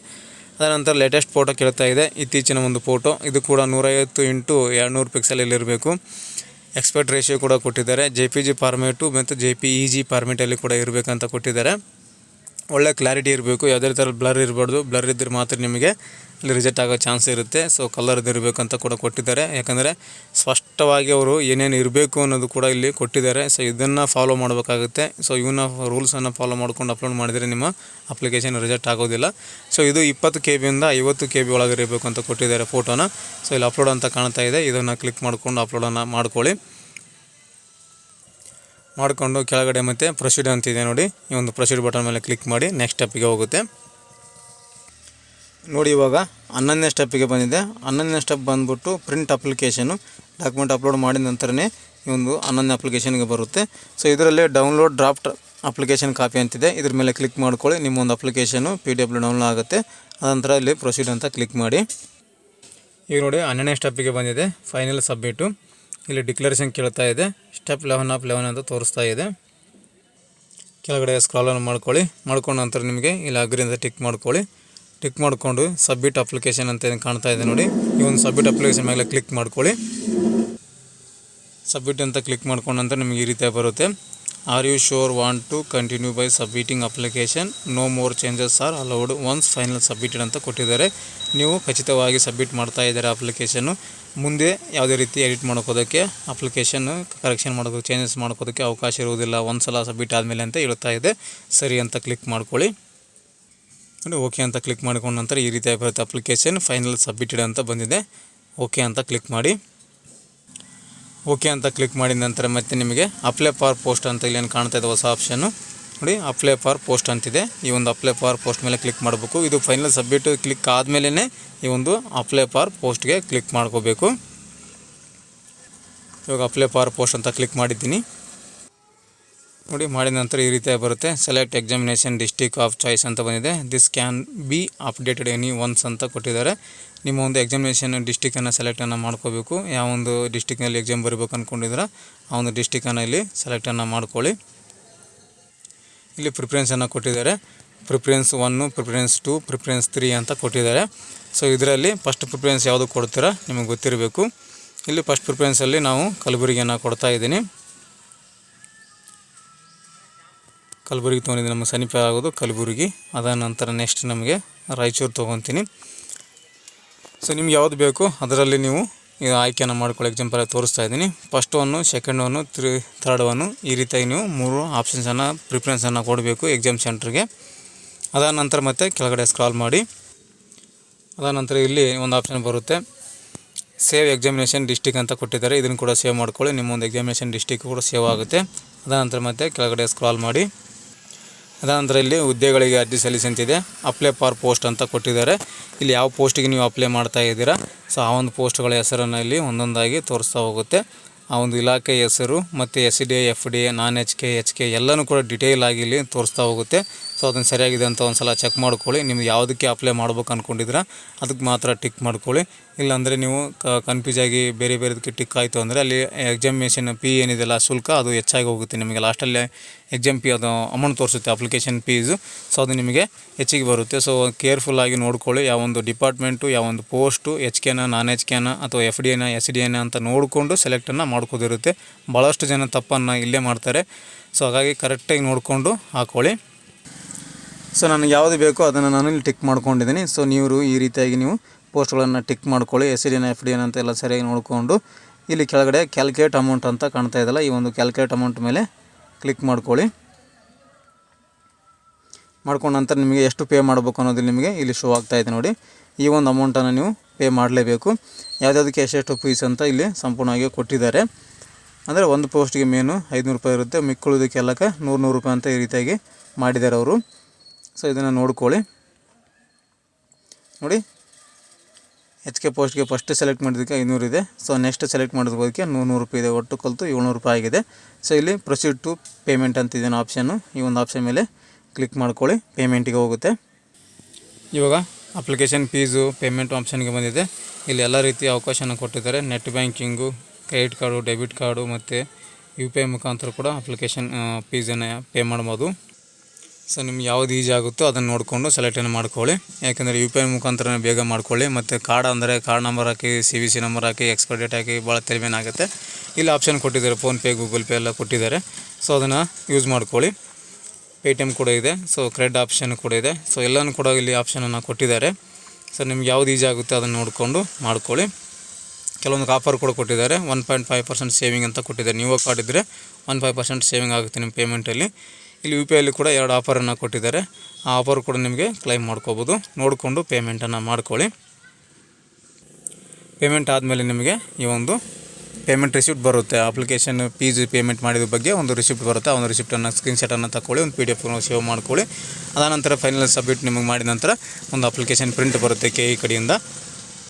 ಅದರ ನಂತರ ಲೇಟೆಸ್ಟ್ ಫೋಟೋ ಕೇಳ್ತಾ ಇದೆ. ಇತ್ತೀಚಿನ ಒಂದು ಫೋಟೋ ಇದು ಕೂಡ ನೂರೈವತ್ತು ಇಂಟು ಎರಡುನೂರು ಪಿಕ್ಸಲಲ್ಲಿ ಇರಬೇಕು. ಎಕ್ಸ್ಪರ್ಟ್ ರೇಷಿಯೋ ಕೂಡ ಕೊಟ್ಟಿದ್ದಾರೆ. ಜೆ ಪಿ ಜಿ ಫಾರ್ಮೇಟು ಮತ್ತು ಜೆ ಪಿ ಇ ಜಿ ಫಾರ್ಮೇಟಲ್ಲಿ ಕೂಡ ಇರಬೇಕಂತ ಕೊಟ್ಟಿದ್ದಾರೆ. ಒಳ್ಳೆ ಕ್ಲಾರಿಟಿ ಇರಬೇಕು. ಯಾವುದೇ ಥರ ಬ್ಲರ್ ಇರಬಾರ್ದು. ಬ್ಲರ್ ಇದ್ದರೆ ಮಾತ್ರ ನಿಮಗೆ ಅಲ್ಲಿ ರಿಜೆಕ್ಟ್ ಆಗೋ ಚಾನ್ಸ್ ಇರುತ್ತೆ. ಸೊ ಕಲರ್ದು ಇರಬೇಕಂತ ಕೂಡ ಕೊಟ್ಟಿದ್ದಾರೆ. ಯಾಕಂದರೆ ಸ್ಪಷ್ಟವಾಗಿ ಅವರು ಏನೇನು ಇರಬೇಕು ಅನ್ನೋದು ಕೂಡ ಇಲ್ಲಿ ಕೊಟ್ಟಿದ್ದಾರೆ. ಸೊ ಇದನ್ನು ಫಾಲೋ ಮಾಡಬೇಕಾಗುತ್ತೆ. ಸೊ ಇವನ್ನ ರೂಲ್ಸನ್ನು ಫಾಲೋ ಮಾಡ್ಕೊಂಡು ಅಪ್ಲೋಡ್ ಮಾಡಿದರೆ ನಿಮ್ಮ ಅಪ್ಲಿಕೇಶನ್ ರಿಜೆಕ್ಟ್ ಆಗೋದಿಲ್ಲ. ಸೊ ಇದು ಇಪ್ಪತ್ತು ಕೆ ಬಿಯಿಂದ ಐವತ್ತು ಕೆ ಬಿ ಒಳಗೆ ಇರಬೇಕು ಅಂತ ಕೊಟ್ಟಿದ್ದಾರೆ ಫೋಟೋನ ಸೊ ಇಲ್ಲಿ ಅಪ್ಲೋಡ್ ಅಂತ ಕಾಣ್ತಾ ಇದೆ. ಇದನ್ನು ಕ್ಲಿಕ್ ಮಾಡ್ಕೊಂಡು ಅಪ್ಲೋಡನ್ನು ಮಾಡ್ಕೊಳ್ಳಿ. ಮಾಡಿಕೊಂಡು ಕೆಳಗಡೆ ಮತ್ತೆ ಪ್ರೊಸೀಡ್ ಅಂತಿದೆ ನೋಡಿ. ಈ ಒಂದು ಪ್ರೊಸೀಡ್ ಬಟನ್ ಮೇಲೆ ಕ್ಲಿಕ್ ಮಾಡಿ ನೆಕ್ಸ್ಟ್ ಸ್ಟೆಪ್ಪಿಗೆ ಹೋಗುತ್ತೆ. ನೋಡಿ ಇವಾಗ ಹನ್ನೊಂದನೇ ಸ್ಟೆಪ್ಪಿಗೆ ಬಂದಿದೆ. ಹನ್ನೊಂದನೇ ಸ್ಟೆಪ್ ಬಂದ್ಬಿಟ್ಟು ಪ್ರಿಂಟ್ ಅಪ್ಲಿಕೇಶನು ಡಾಕ್ಯುಮೆಂಟ್ ಅಪ್ಲೋಡ್ ಮಾಡಿದ ನಂತರನೇ ಈ ಒಂದು ಹನ್ನೊಂದನೇ ಅಪ್ಲಿಕೇಶನ್ಗೆ ಬರುತ್ತೆ. ಸೊ ಇದರಲ್ಲಿ ಡೌನ್ಲೋಡ್ ಡ್ರಾಫ್ಟ್ ಅಪ್ಲಿಕೇಶನ್ ಕಾಪಿ ಅಂತಿದೆ. ಇದ್ರ ಮೇಲೆ ಕ್ಲಿಕ್ ಮಾಡ್ಕೊಳ್ಳಿ. ನಿಮ್ಮ ಒಂದು application P D F download ಆಗುತ್ತೆ ಅದಂತರ ಇಲ್ಲಿ ಪ್ರೊಸೀಡ್ ಅಂತ ಕ್ಲಿಕ್ ಮಾಡಿ. ಈಗ ನೋಡಿ ಹನ್ನೆರಡನೇ ಸ್ಟೆಪ್ಪಿಗೆ ಬಂದಿದೆ. ಫೈನಲ್ ಸಬ್ಮಿಟು ಇಲ್ಲಿ ಡಿಕ್ಲರೇಷನ್ ಕೇಳ್ತಾ ಇದೆ. ಸ್ಟೆಪ್ ಲೆವೆನ್ ಆಫ್ ಲೆವೆನ್ ಅಂತ ತೋರಿಸ್ತಾ ಇದೆ. ಕೆಳಗಡೆ ಸ್ಕ್ರಾಲನ್ನು ಮಾಡ್ಕೊಳ್ಳಿ. ಮಾಡ್ಕೊಂಡ ನಂತರ ನಿಮಗೆ ಇಲ್ಲಿ ಅಗ್ರಿಂದ ಟಿಕ್ ಮಾಡ್ಕೊಳ್ಳಿ. ಟಿಕ್ ಮಾಡಿಕೊಂಡು ಸಬ್ಮಿಟ್ ಅಪ್ಲಿಕೇಶನ್ ಅಂತ ಏನು ಕಾಣ್ತಾ ಇದೆ ನೋಡಿ. ಈ ಒಂದು ಸಬ್ಮಿಟ್ ಅಪ್ಲಿಕೇಶನ್ ಮೇಲೆ ಕ್ಲಿಕ್ ಮಾಡ್ಕೊಳ್ಳಿ. ಸಬ್ಮಿಟ್ ಅಂತ ಕ್ಲಿಕ್ ಮಾಡ್ಕೊಂಡ ನಂತರ ನಿಮಗೆ ಈ ರೀತಿ ಬರುತ್ತೆ. Are you sure want to continue by submitting application no more changes are allowed once final submitted ಅಂತ ಕೊಟ್ಟಿದ್ದಾರೆ. ನೀವು ಖಚಿತವಾಗಿ ಸಬ್ಮಿಟ್ ಮಾಡ್ತಾ ಇದ್ದಾರೆ ಅಪ್ಲಿಕೇಶನ್ನು ಮುಂದೆ ಯಾವುದೇ ರೀತಿ ಎಡಿಟ್ ಮಾಡ್ಕೋದಕ್ಕೆ ಅಪ್ಲಿಕೇಶನ್ ಕರೆಕ್ಷನ್ ಮಾಡೋದಕ್ಕೆ ಚೇಂಜಸ್ ಮಾಡ್ಕೋದಕ್ಕೆ ಅವಕಾಶ ಇರುವುದಿಲ್ಲ, ಒಂದು ಸಲ ಸಬ್ಮಿಟ್ ಆದಮೇಲೆ ಅಂತ ಹೇಳ್ತಾ ಇದೆ. ಸರಿ ಅಂತ ಕ್ಲಿಕ್ ಮಾಡ್ಕೊಳ್ಳಿ. ಓಕೆ ಅಂತ ಕ್ಲಿಕ್ ಮಾಡ್ಕೊಂಡ ನಂತರ ಈ ರೀತಿ ಬರುತ್ತೆ ಅಪ್ಲಿಕೇಶನ್ ಫೈನಲ್ ಸಬ್ಮಿಟೆಡ್ ಅಂತ ಬಂದಿದೆ. ಓಕೆ ಅಂತ ಕ್ಲಿಕ್ ಮಾಡಿ. ಓಕೆ ಅಂತ ಕ್ಲಿಕ್ ಮಾಡಿದ ನಂತರ ಮತ್ತೆ ನಿಮಗೆ ಅಪ್ಲೈ ಫಾರ್ ಪೋಸ್ಟ್ ಅಂತ ಇಲ್ಲಿ ಏನು ಕಾಣ್ತಾ ಇದೆ, ಹೊಸ ಆಪ್ಷನ್ನು ನೋಡಿ ಅಪ್ಲೈ ಫಾರ್ ಪೋಸ್ಟ್ ಅಂತಿದೆ. ಈ ಒಂದು ಅಪ್ಲೈ ಫಾರ್ ಪೋಸ್ಟ್ ಮೇಲೆ ಕ್ಲಿಕ್ ಮಾಡಬೇಕು. ಇದು ಫೈನಲ್ ಸಬ್ಮಿಟ್ ಕ್ಲಿಕ್ ಆದಮೇಲೆ ಈ ಒಂದು ಅಪ್ಲೈ ಫಾರ್ ಪೋಸ್ಟ್ಗೆ ಕ್ಲಿಕ್ ಮಾಡ್ಕೋಬೇಕು. ಇವಾಗ ಅಪ್ಲೈ ಫಾರ್ ಪೋಸ್ಟ್ ಅಂತ ಕ್ಲಿಕ್ ಮಾಡಿದ್ದೀನಿ. ನೋಡಿ, ಮಾಡಿದ ನಂತರ ಈ ರೀತಿಯಾಗಿ ಬರುತ್ತೆ. Select examination district of choice ಅಂತ ಬಂದಿದೆ. This can be updated any once ಅಂತ ಕೊಟ್ಟಿದ್ದಾರೆ. ನಿಮ್ಮ ಒಂದು ಎಕ್ಸಾಮಿನೇಷನ್ ಡಿಸ್ಟಿಕನ್ನು ಸೆಲೆಕ್ಟನ್ನು ಮಾಡ್ಕೋಬೇಕು. ಯಾವ ಒಂದು ಡಿಸ್ಟಿಕ್ನಲ್ಲಿ ಎಕ್ಸಾಮ್ ಬರಬೇಕು ಅಂದ್ಕೊಂಡಿದ್ರೆ ಆ ಒಂದು ಡಿಸ್ಟಿಕನ್ನು ಇಲ್ಲಿ ಸೆಲೆಕ್ಟನ್ನು ಮಾಡ್ಕೊಳ್ಳಿ. ಇಲ್ಲಿ ಪ್ರಿಫರೆನ್ಸನ್ನು ಕೊಟ್ಟಿದ್ದಾರೆ. Preference one preference two preference three ಅಂತ ಕೊಟ್ಟಿದ್ದಾರೆ. ಸೊ ಇದರಲ್ಲಿ ಫಸ್ಟ್ ಪ್ರಿಫರೆನ್ಸ್ ಯಾವುದು ಕೊಡ್ತೀರಾ ನಿಮಗೆ ಗೊತ್ತಿರಬೇಕು. ಇಲ್ಲಿ ಫಸ್ಟ್ ಪ್ರಿಫರೆನ್ಸಲ್ಲಿ ನಾವು ಕಲಬುರಗಿಯನ್ನು ಕೊಡ್ತಾ ಇದ್ದೀನಿ. ಕಲಬುರಗಿ ತೊಗೊಂಡಿದ್ದು ನಮಗೆ ಸಮೀಪ ಆಗೋದು ಕಲಬುರಗಿ. ಅದಾದ ನಂತರ ನೆಕ್ಸ್ಟ್ ನಮಗೆ ರಾಯಚೂರು ತೊಗೊತೀನಿ. ಸೊ ನಿಮ್ಗೆ ಯಾವ್ದು ಬೇಕು ಅದರಲ್ಲಿ ನೀವು ಇದು ಆಯ್ಕೆಯನ್ನು ಮಾಡ್ಕೊಳ್ಳಿ ಎಕ್ಸಾಂಪಲ್ ತೋರಿಸ್ತಾ ಇದ್ದೀನಿ. First one second one three third one ಈ ರೀತಿಯಾಗಿ ನೀವು ಮೂರು ಆಪ್ಷನ್ಸನ್ನು ಪ್ರಿಫರೆನ್ಸನ್ನು ಕೊಡಬೇಕು ಎಕ್ಸಾಮ್ ಸೆಂಟ್ರಿಗೆ ಅದಾದ ನಂತರ ಮತ್ತೆ ಕೆಳಗಡೆ ಸ್ಕ್ರಾಲ್ ಮಾಡಿ. ಅದಾದ ನಂತರ ಇಲ್ಲಿ ಒಂದು ಆಪ್ಷನ್ ಬರುತ್ತೆ. ಸೇವ್ ಎಕ್ಸಾಮಿನೇಷನ್ ಡಿಸ್ಟಿಕ್ ಅಂತ ಕೊಟ್ಟಿದ್ದಾರೆ. ಇದನ್ನು ಕೂಡ ಸೇವ್ ಮಾಡ್ಕೊಳ್ಳಿ. ನಿಮ್ಮ ಒಂದು ಎಕ್ಸಾಮಿನೇಷನ್ ಡಿಸ್ಟಿಕ್ ಕೂಡ ಸೇವ್ ಆಗುತ್ತೆ. ಅದಾದ ನಂತರ ಮತ್ತೆ ಕೆಳಗಡೆ ಸ್ಕ್ರಾಲ್ ಮಾಡಿ. ಅದಾನಂತರ ಇಲ್ಲಿ ಹುದ್ದೆಗಳಿಗೆ ಅರ್ಜಿ ಸಲ್ಲಿಸಂತಿದೆ. ಅಪ್ಲೈ ಫಾರ್ ಪೋಸ್ಟ್ ಅಂತ ಕೊಟ್ಟಿದ್ದಾರೆ. ಇಲ್ಲಿ ಯಾವ ಪೋಸ್ಟಿಗೆ ನೀವು ಅಪ್ಲೈ ಮಾಡ್ತಾ ಇದ್ದೀರಾ? ಸೊ ಆ ಒಂದು ಪೋಸ್ಟ್ಗಳ ಹೆಸರನ್ನು ಇಲ್ಲಿ ಒಂದೊಂದಾಗಿ ತೋರಿಸ್ತಾ ಹೋಗುತ್ತೆ. ಆ ಒಂದು ಇಲಾಖೆ ಹೆಸರು ಮತ್ತು S D F D non H K H K ಎಲ್ಲನೂ ಕೂಡ ಡಿಟೇಲ್ ಆಗಿ ಇಲ್ಲಿ ತೋರಿಸ್ತಾ ಹೋಗುತ್ತೆ. ಸೊ ಅದನ್ನು ಸರಿಯಾಗಿದೆ ಅಂತ ಒಂದು ಸಲ ಚೆಕ್ ಮಾಡ್ಕೊಳ್ಳಿ. ನಿಮ್ಗೆ ಯಾವುದಕ್ಕೆ ಅಪ್ಲೈ ಮಾಡ್ಬೇಕು ಅಂದ್ಕೊಂಡಿದ್ರೆ ಅದಕ್ಕೆ ಮಾತ್ರ ಟಿಕ್ ಮಾಡ್ಕೊಳ್ಳಿ. ಇಲ್ಲಾಂದರೆ ನೀವು ಕನ್ಫ್ಯೂಸ್ ಆಗಿ ಬೇರೆ ಬೇರೆದಕ್ಕೆ ಟಿಕ್ ಆಯಿತು ಅಂದರೆ ಅಲ್ಲಿ ಎಕ್ಸಾಮಿನೇಷನ್ ಪಿ ಏನಿದೆಲ್ಲ ಶುಲ್ಕ, ಅದು ಹೆಚ್ಚಾಗಿ ಹೋಗುತ್ತೆ ನಿಮಗೆ. ಲಾಸ್ಟಲ್ಲಿ ಎಕ್ಸಾಮ್ ಪಿ ಅದು ಅಮೌಂಟ್ ತೋರಿಸುತ್ತೆ ಅಪ್ಲಿಕೇಶನ್ ಫೀಸು ಸೊ ಅದು ನಿಮಗೆ ಹೆಚ್ಚಿಗೆ ಬರುತ್ತೆ. ಸೊ ಕೇರ್ಫುಲ್ಲಾಗಿ ನೋಡ್ಕೊಳ್ಳಿ. ಯಾವೊಂದು ಡಿಪಾರ್ಟ್ಮೆಂಟು ಯಾವೊಂದು ಪೋಸ್ಟು ಎಚ್ ಕೆನ ನಾನ್ ಎಚ್ ಕೆನ ಅಥವಾ ಎಫ್ ಡಿ ಎನ ಎಸ್ ಡಿ ಎನ ಅಂತ ನೋಡಿಕೊಂಡು ಸೆಲೆಕ್ಟನ್ನು ಮಾಡ್ಕೋದಿರುತ್ತೆ. ಭಾಳಷ್ಟು ಜನ ತಪ್ಪನ್ನು ಇಲ್ಲೇ ಮಾಡ್ತಾರೆ. ಸೊ ಹಾಗಾಗಿ ಕರೆಕ್ಟಾಗಿ ನೋಡಿಕೊಂಡು ಹಾಕ್ಕೊಳ್ಳಿ ಸೊ ನನಗೆ ಯಾವುದು ಬೇಕೋ ಅದನ್ನು ನಾನು ಇಲ್ಲಿ ಟಿಕ್ ಮಾಡ್ಕೊಂಡಿದ್ದೀನಿ. ಸೊ ನೀವು ಈ ರೀತಿಯಾಗಿ ನೀವು ಪೋಸ್ಟ್ಗಳನ್ನು ಟಿಕ್ ಮಾಡ್ಕೊಳ್ಳಿ. S D N F D N ಅಂತ ಎಲ್ಲ ಸರಿಯಾಗಿ ನೋಡಿಕೊಂಡು ಇಲ್ಲಿ ಕೆಳಗಡೆ ಕ್ಯಾಲ್ಕುಲೇಟ್ ಅಮೌಂಟ್ ಅಂತ ಕಾಣ್ತಾ ಇದೆಯಲ್ಲ, ಈ ಒಂದು ಕ್ಯಾಲ್ಕುಲೇಟ್ ಅಮೌಂಟ್ ಮೇಲೆ ಕ್ಲಿಕ್ ಮಾಡ್ಕೊಳ್ಳಿ. ಮಾಡ್ಕೊಂಡ ನಂತರ ನಿಮಗೆ ಎಷ್ಟು ಪೇ ಮಾಡಬೇಕು ಅನ್ನೋದು ನಿಮಗೆ ಇಲ್ಲಿ ಶೋ ಆಗ್ತಾ ಇದೆ ನೋಡಿ. ಈ ಒಂದು ಅಮೌಂಟನ್ನು ನೀವು ಪೇ ಮಾಡಲೇಬೇಕು. ಯಾವುದ್ಯಾವುದಕ್ಕೆ ಎಷ್ಟೆಷ್ಟು ಫೀಸ್ ಅಂತ ಇಲ್ಲಿ ಸಂಪೂರ್ಣವಾಗಿ ಕೊಟ್ಟಿದ್ದಾರೆ. ಅಂದರೆ ಒಂದು ಪೋಸ್ಟಿಗೆ ಮೇನು ಐದುನೂರು ರೂಪಾಯಿ ಇರುತ್ತೆ. ಮಿಕ್ಕುಳಿದಕ್ಕೆಲ್ಲಕ್ಕೆ ನೂರು ನೂರು ರೂಪಾಯಿ ಅಂತ ಈ ರೀತಿಯಾಗಿ ಮಾಡಿದ್ದಾರೆ ಅವರು. ಸೊ ಇದನ್ನು ನೋಡ್ಕೊಳ್ಳಿ. ನೋಡಿ. ಎಚ್ ಕೆ ಪೋಸ್ಟ್ಗೆ ಫಸ್ಟ್ ಸೆಲೆಕ್ಟ್ ಮಾಡಿದ್ದಕ್ಕೆ ಐನೂರು ಇದೆ. ಸೊ ನೆಕ್ಸ್ಟ್ ಸೆಲೆಕ್ಟ್ ಮಾಡಿದ್ಬೋದಕ್ಕೆ ನೂರು ರೂಪಾಯಿ ಇದೆ. ಒಟ್ಟು ಕಲಿತು ಏಳ್ನೂರು ರೂಪಾಯಿ ಆಗಿದೆ. ಸೊ ಇಲ್ಲಿ ಪ್ರೊಸೀಡ್ ಟು ಪೇಮೆಂಟ್ ಅಂತ ಇದೇನು ಆಪ್ಷನ್ನು ಈ ಒಂದು ಆಪ್ಷನ್ ಮೇಲೆ ಕ್ಲಿಕ್ ಮಾಡ್ಕೊಳ್ಳಿ. ಪೇಮೆಂಟಿಗೆ ಹೋಗುತ್ತೆ. ಇವಾಗ ಅಪ್ಲಿಕೇಶನ್ ಫೀಸು ಪೇಮೆಂಟ್ ಆಪ್ಷನ್ಗೆ ಬಂದಿದೆ. ಇಲ್ಲಿ ಎಲ್ಲ ರೀತಿಯ ಅವಕಾಶನ ಕೊಟ್ಟಿದ್ದಾರೆ. Net banking credit card debit card ಮತ್ತು ಯು ಪಿ ಐ ಮುಖಾಂತರ ಕೂಡ ಅಪ್ಲಿಕೇಶನ್ ಫೀಸನ್ನು ಪೇ ಮಾಡ್ಬೋದು ಸೊ ನಿಮ್ಗೆ ಯಾವ್ದು ಈಜಿ ಆಗುತ್ತೋ ಅದನ್ನು ನೋಡಿಕೊಂಡು ಸೆಲೆಕ್ಟನ್ನು ಮಾಡ್ಕೊಳ್ಳಿ. ಯಾಕೆಂದರೆ ಯು ಪಿ ಐ ಮುಖಾಂತರ ಬೇಗ ಮಾಡ್ಕೊಳ್ಳಿ. ಮತ್ತು ಕಾರ್ಡ್ ಅಂದರೆ ಕಾರ್ಡ್ ನಂಬರ್ ಹಾಕಿ ಸಿ ವಿ ಸಿ ನಂಬರ್ ಹಾಕಿ ಎಕ್ಸ್ಪೈರ್ ಡೇಟ್ ಹಾಕಿ ಭಾಳ ಆಗುತ್ತೆ ಇಲ್ಲಿ ಆಪ್ಷನ್ ಕೊಟ್ಟಿದ್ದಾರೆ. ಫೋನ್ಪೇ ಗೂಗಲ್ ಪೇ ಎಲ್ಲ ಕೊಟ್ಟಿದ್ದಾರೆ. ಸೊ ಅದನ್ನು ಯೂಸ್ ಮಾಡ್ಕೊಳ್ಳಿ. ಪೇ ಟಿ ಎಂ ಕೂಡ ಇದೆ. ಸೊ ಕ್ರೆಡ್ ಆಪ್ಷನ್ ಕೂಡ ಇದೆ. ಸೊ ಎಲ್ಲನೂ ಕೂಡ ಇಲ್ಲಿ ಆಪ್ಷನನ್ನು ಕೊಟ್ಟಿದ್ದಾರೆ. ಸೊ ನಿಮ್ಗೆ ಯಾವ್ದು ಈಜಿ ಆಗುತ್ತೆ ಅದನ್ನು ನೋಡಿಕೊಂಡು ಮಾಡ್ಕೊಳ್ಳಿ. ಕೆಲವೊಂದು ಆಫರ್ ಕೂಡ ಕೊಟ್ಟಿದ್ದಾರೆ. One point five percent saving ಅಂತ ಕೊಟ್ಟಿದ್ದಾರೆ. ನೀವು ಕಾರ್ಡ್ ಇದ್ದರೆ ಒನ್ ಫೈವ್ ಪರ್ಸೆಂಟ್ ಸೇವಿಂಗ್ ಆಗುತ್ತೆ ನಿಮ್ಮ ಪೇಮೆಂಟಲ್ಲಿ ಇಲ್ಲಿ ಯು ಪಿ ಐಲಿ ಕೂಡ ಎರಡು ಆಫರನ್ನು ಕೊಟ್ಟಿದ್ದಾರೆ. ಆ ಆಫರ್ ಕೂಡ ನಿಮಗೆ ಕ್ಲೈಮ್ ಮಾಡ್ಕೋಬೋದು. ನೋಡಿಕೊಂಡು ಪೇಮೆಂಟನ್ನು ಮಾಡ್ಕೊಳ್ಳಿ. ಪೇಮೆಂಟ್ ಆದಮೇಲೆ ನಿಮಗೆ ಈ ಒಂದು ಪೇಮೆಂಟ್ ರಿಸಿಪ್ಟ್ ಬರುತ್ತೆ. ಅಪ್ಲಿಕೇಶನ್ ಫೀಸ್ ಪೇಮೆಂಟ್ ಮಾಡಿದ ಬಗ್ಗೆ ಒಂದು ರಿಸಿಪ್ಟ್ ಬರುತ್ತೆ. ಆ ಒಂದು ರಿಸಿಪ್ಟನ್ನು ಸ್ಕ್ರೀನ್ಶಾಟನ್ನು ತಗೊಳ್ಳಿ ಒಂದು ಪಿ ಡಿ ಎಫ್ ಸೇವ್ ಮಾಡ್ಕೊಳ್ಳಿ. ಅದಾನಂತರ ಫೈನಲ್ ಸಬ್ಮಿಟ್ ನಿಮಗೆ ಮಾಡಿದ ನಂತರ ಒಂದು ಅಪ್ಲಿಕೇಶನ್ ಪ್ರಿಂಟ್ ಬರುತ್ತೆ ಕೆ ಇ ಕಡೆಯಿಂದ.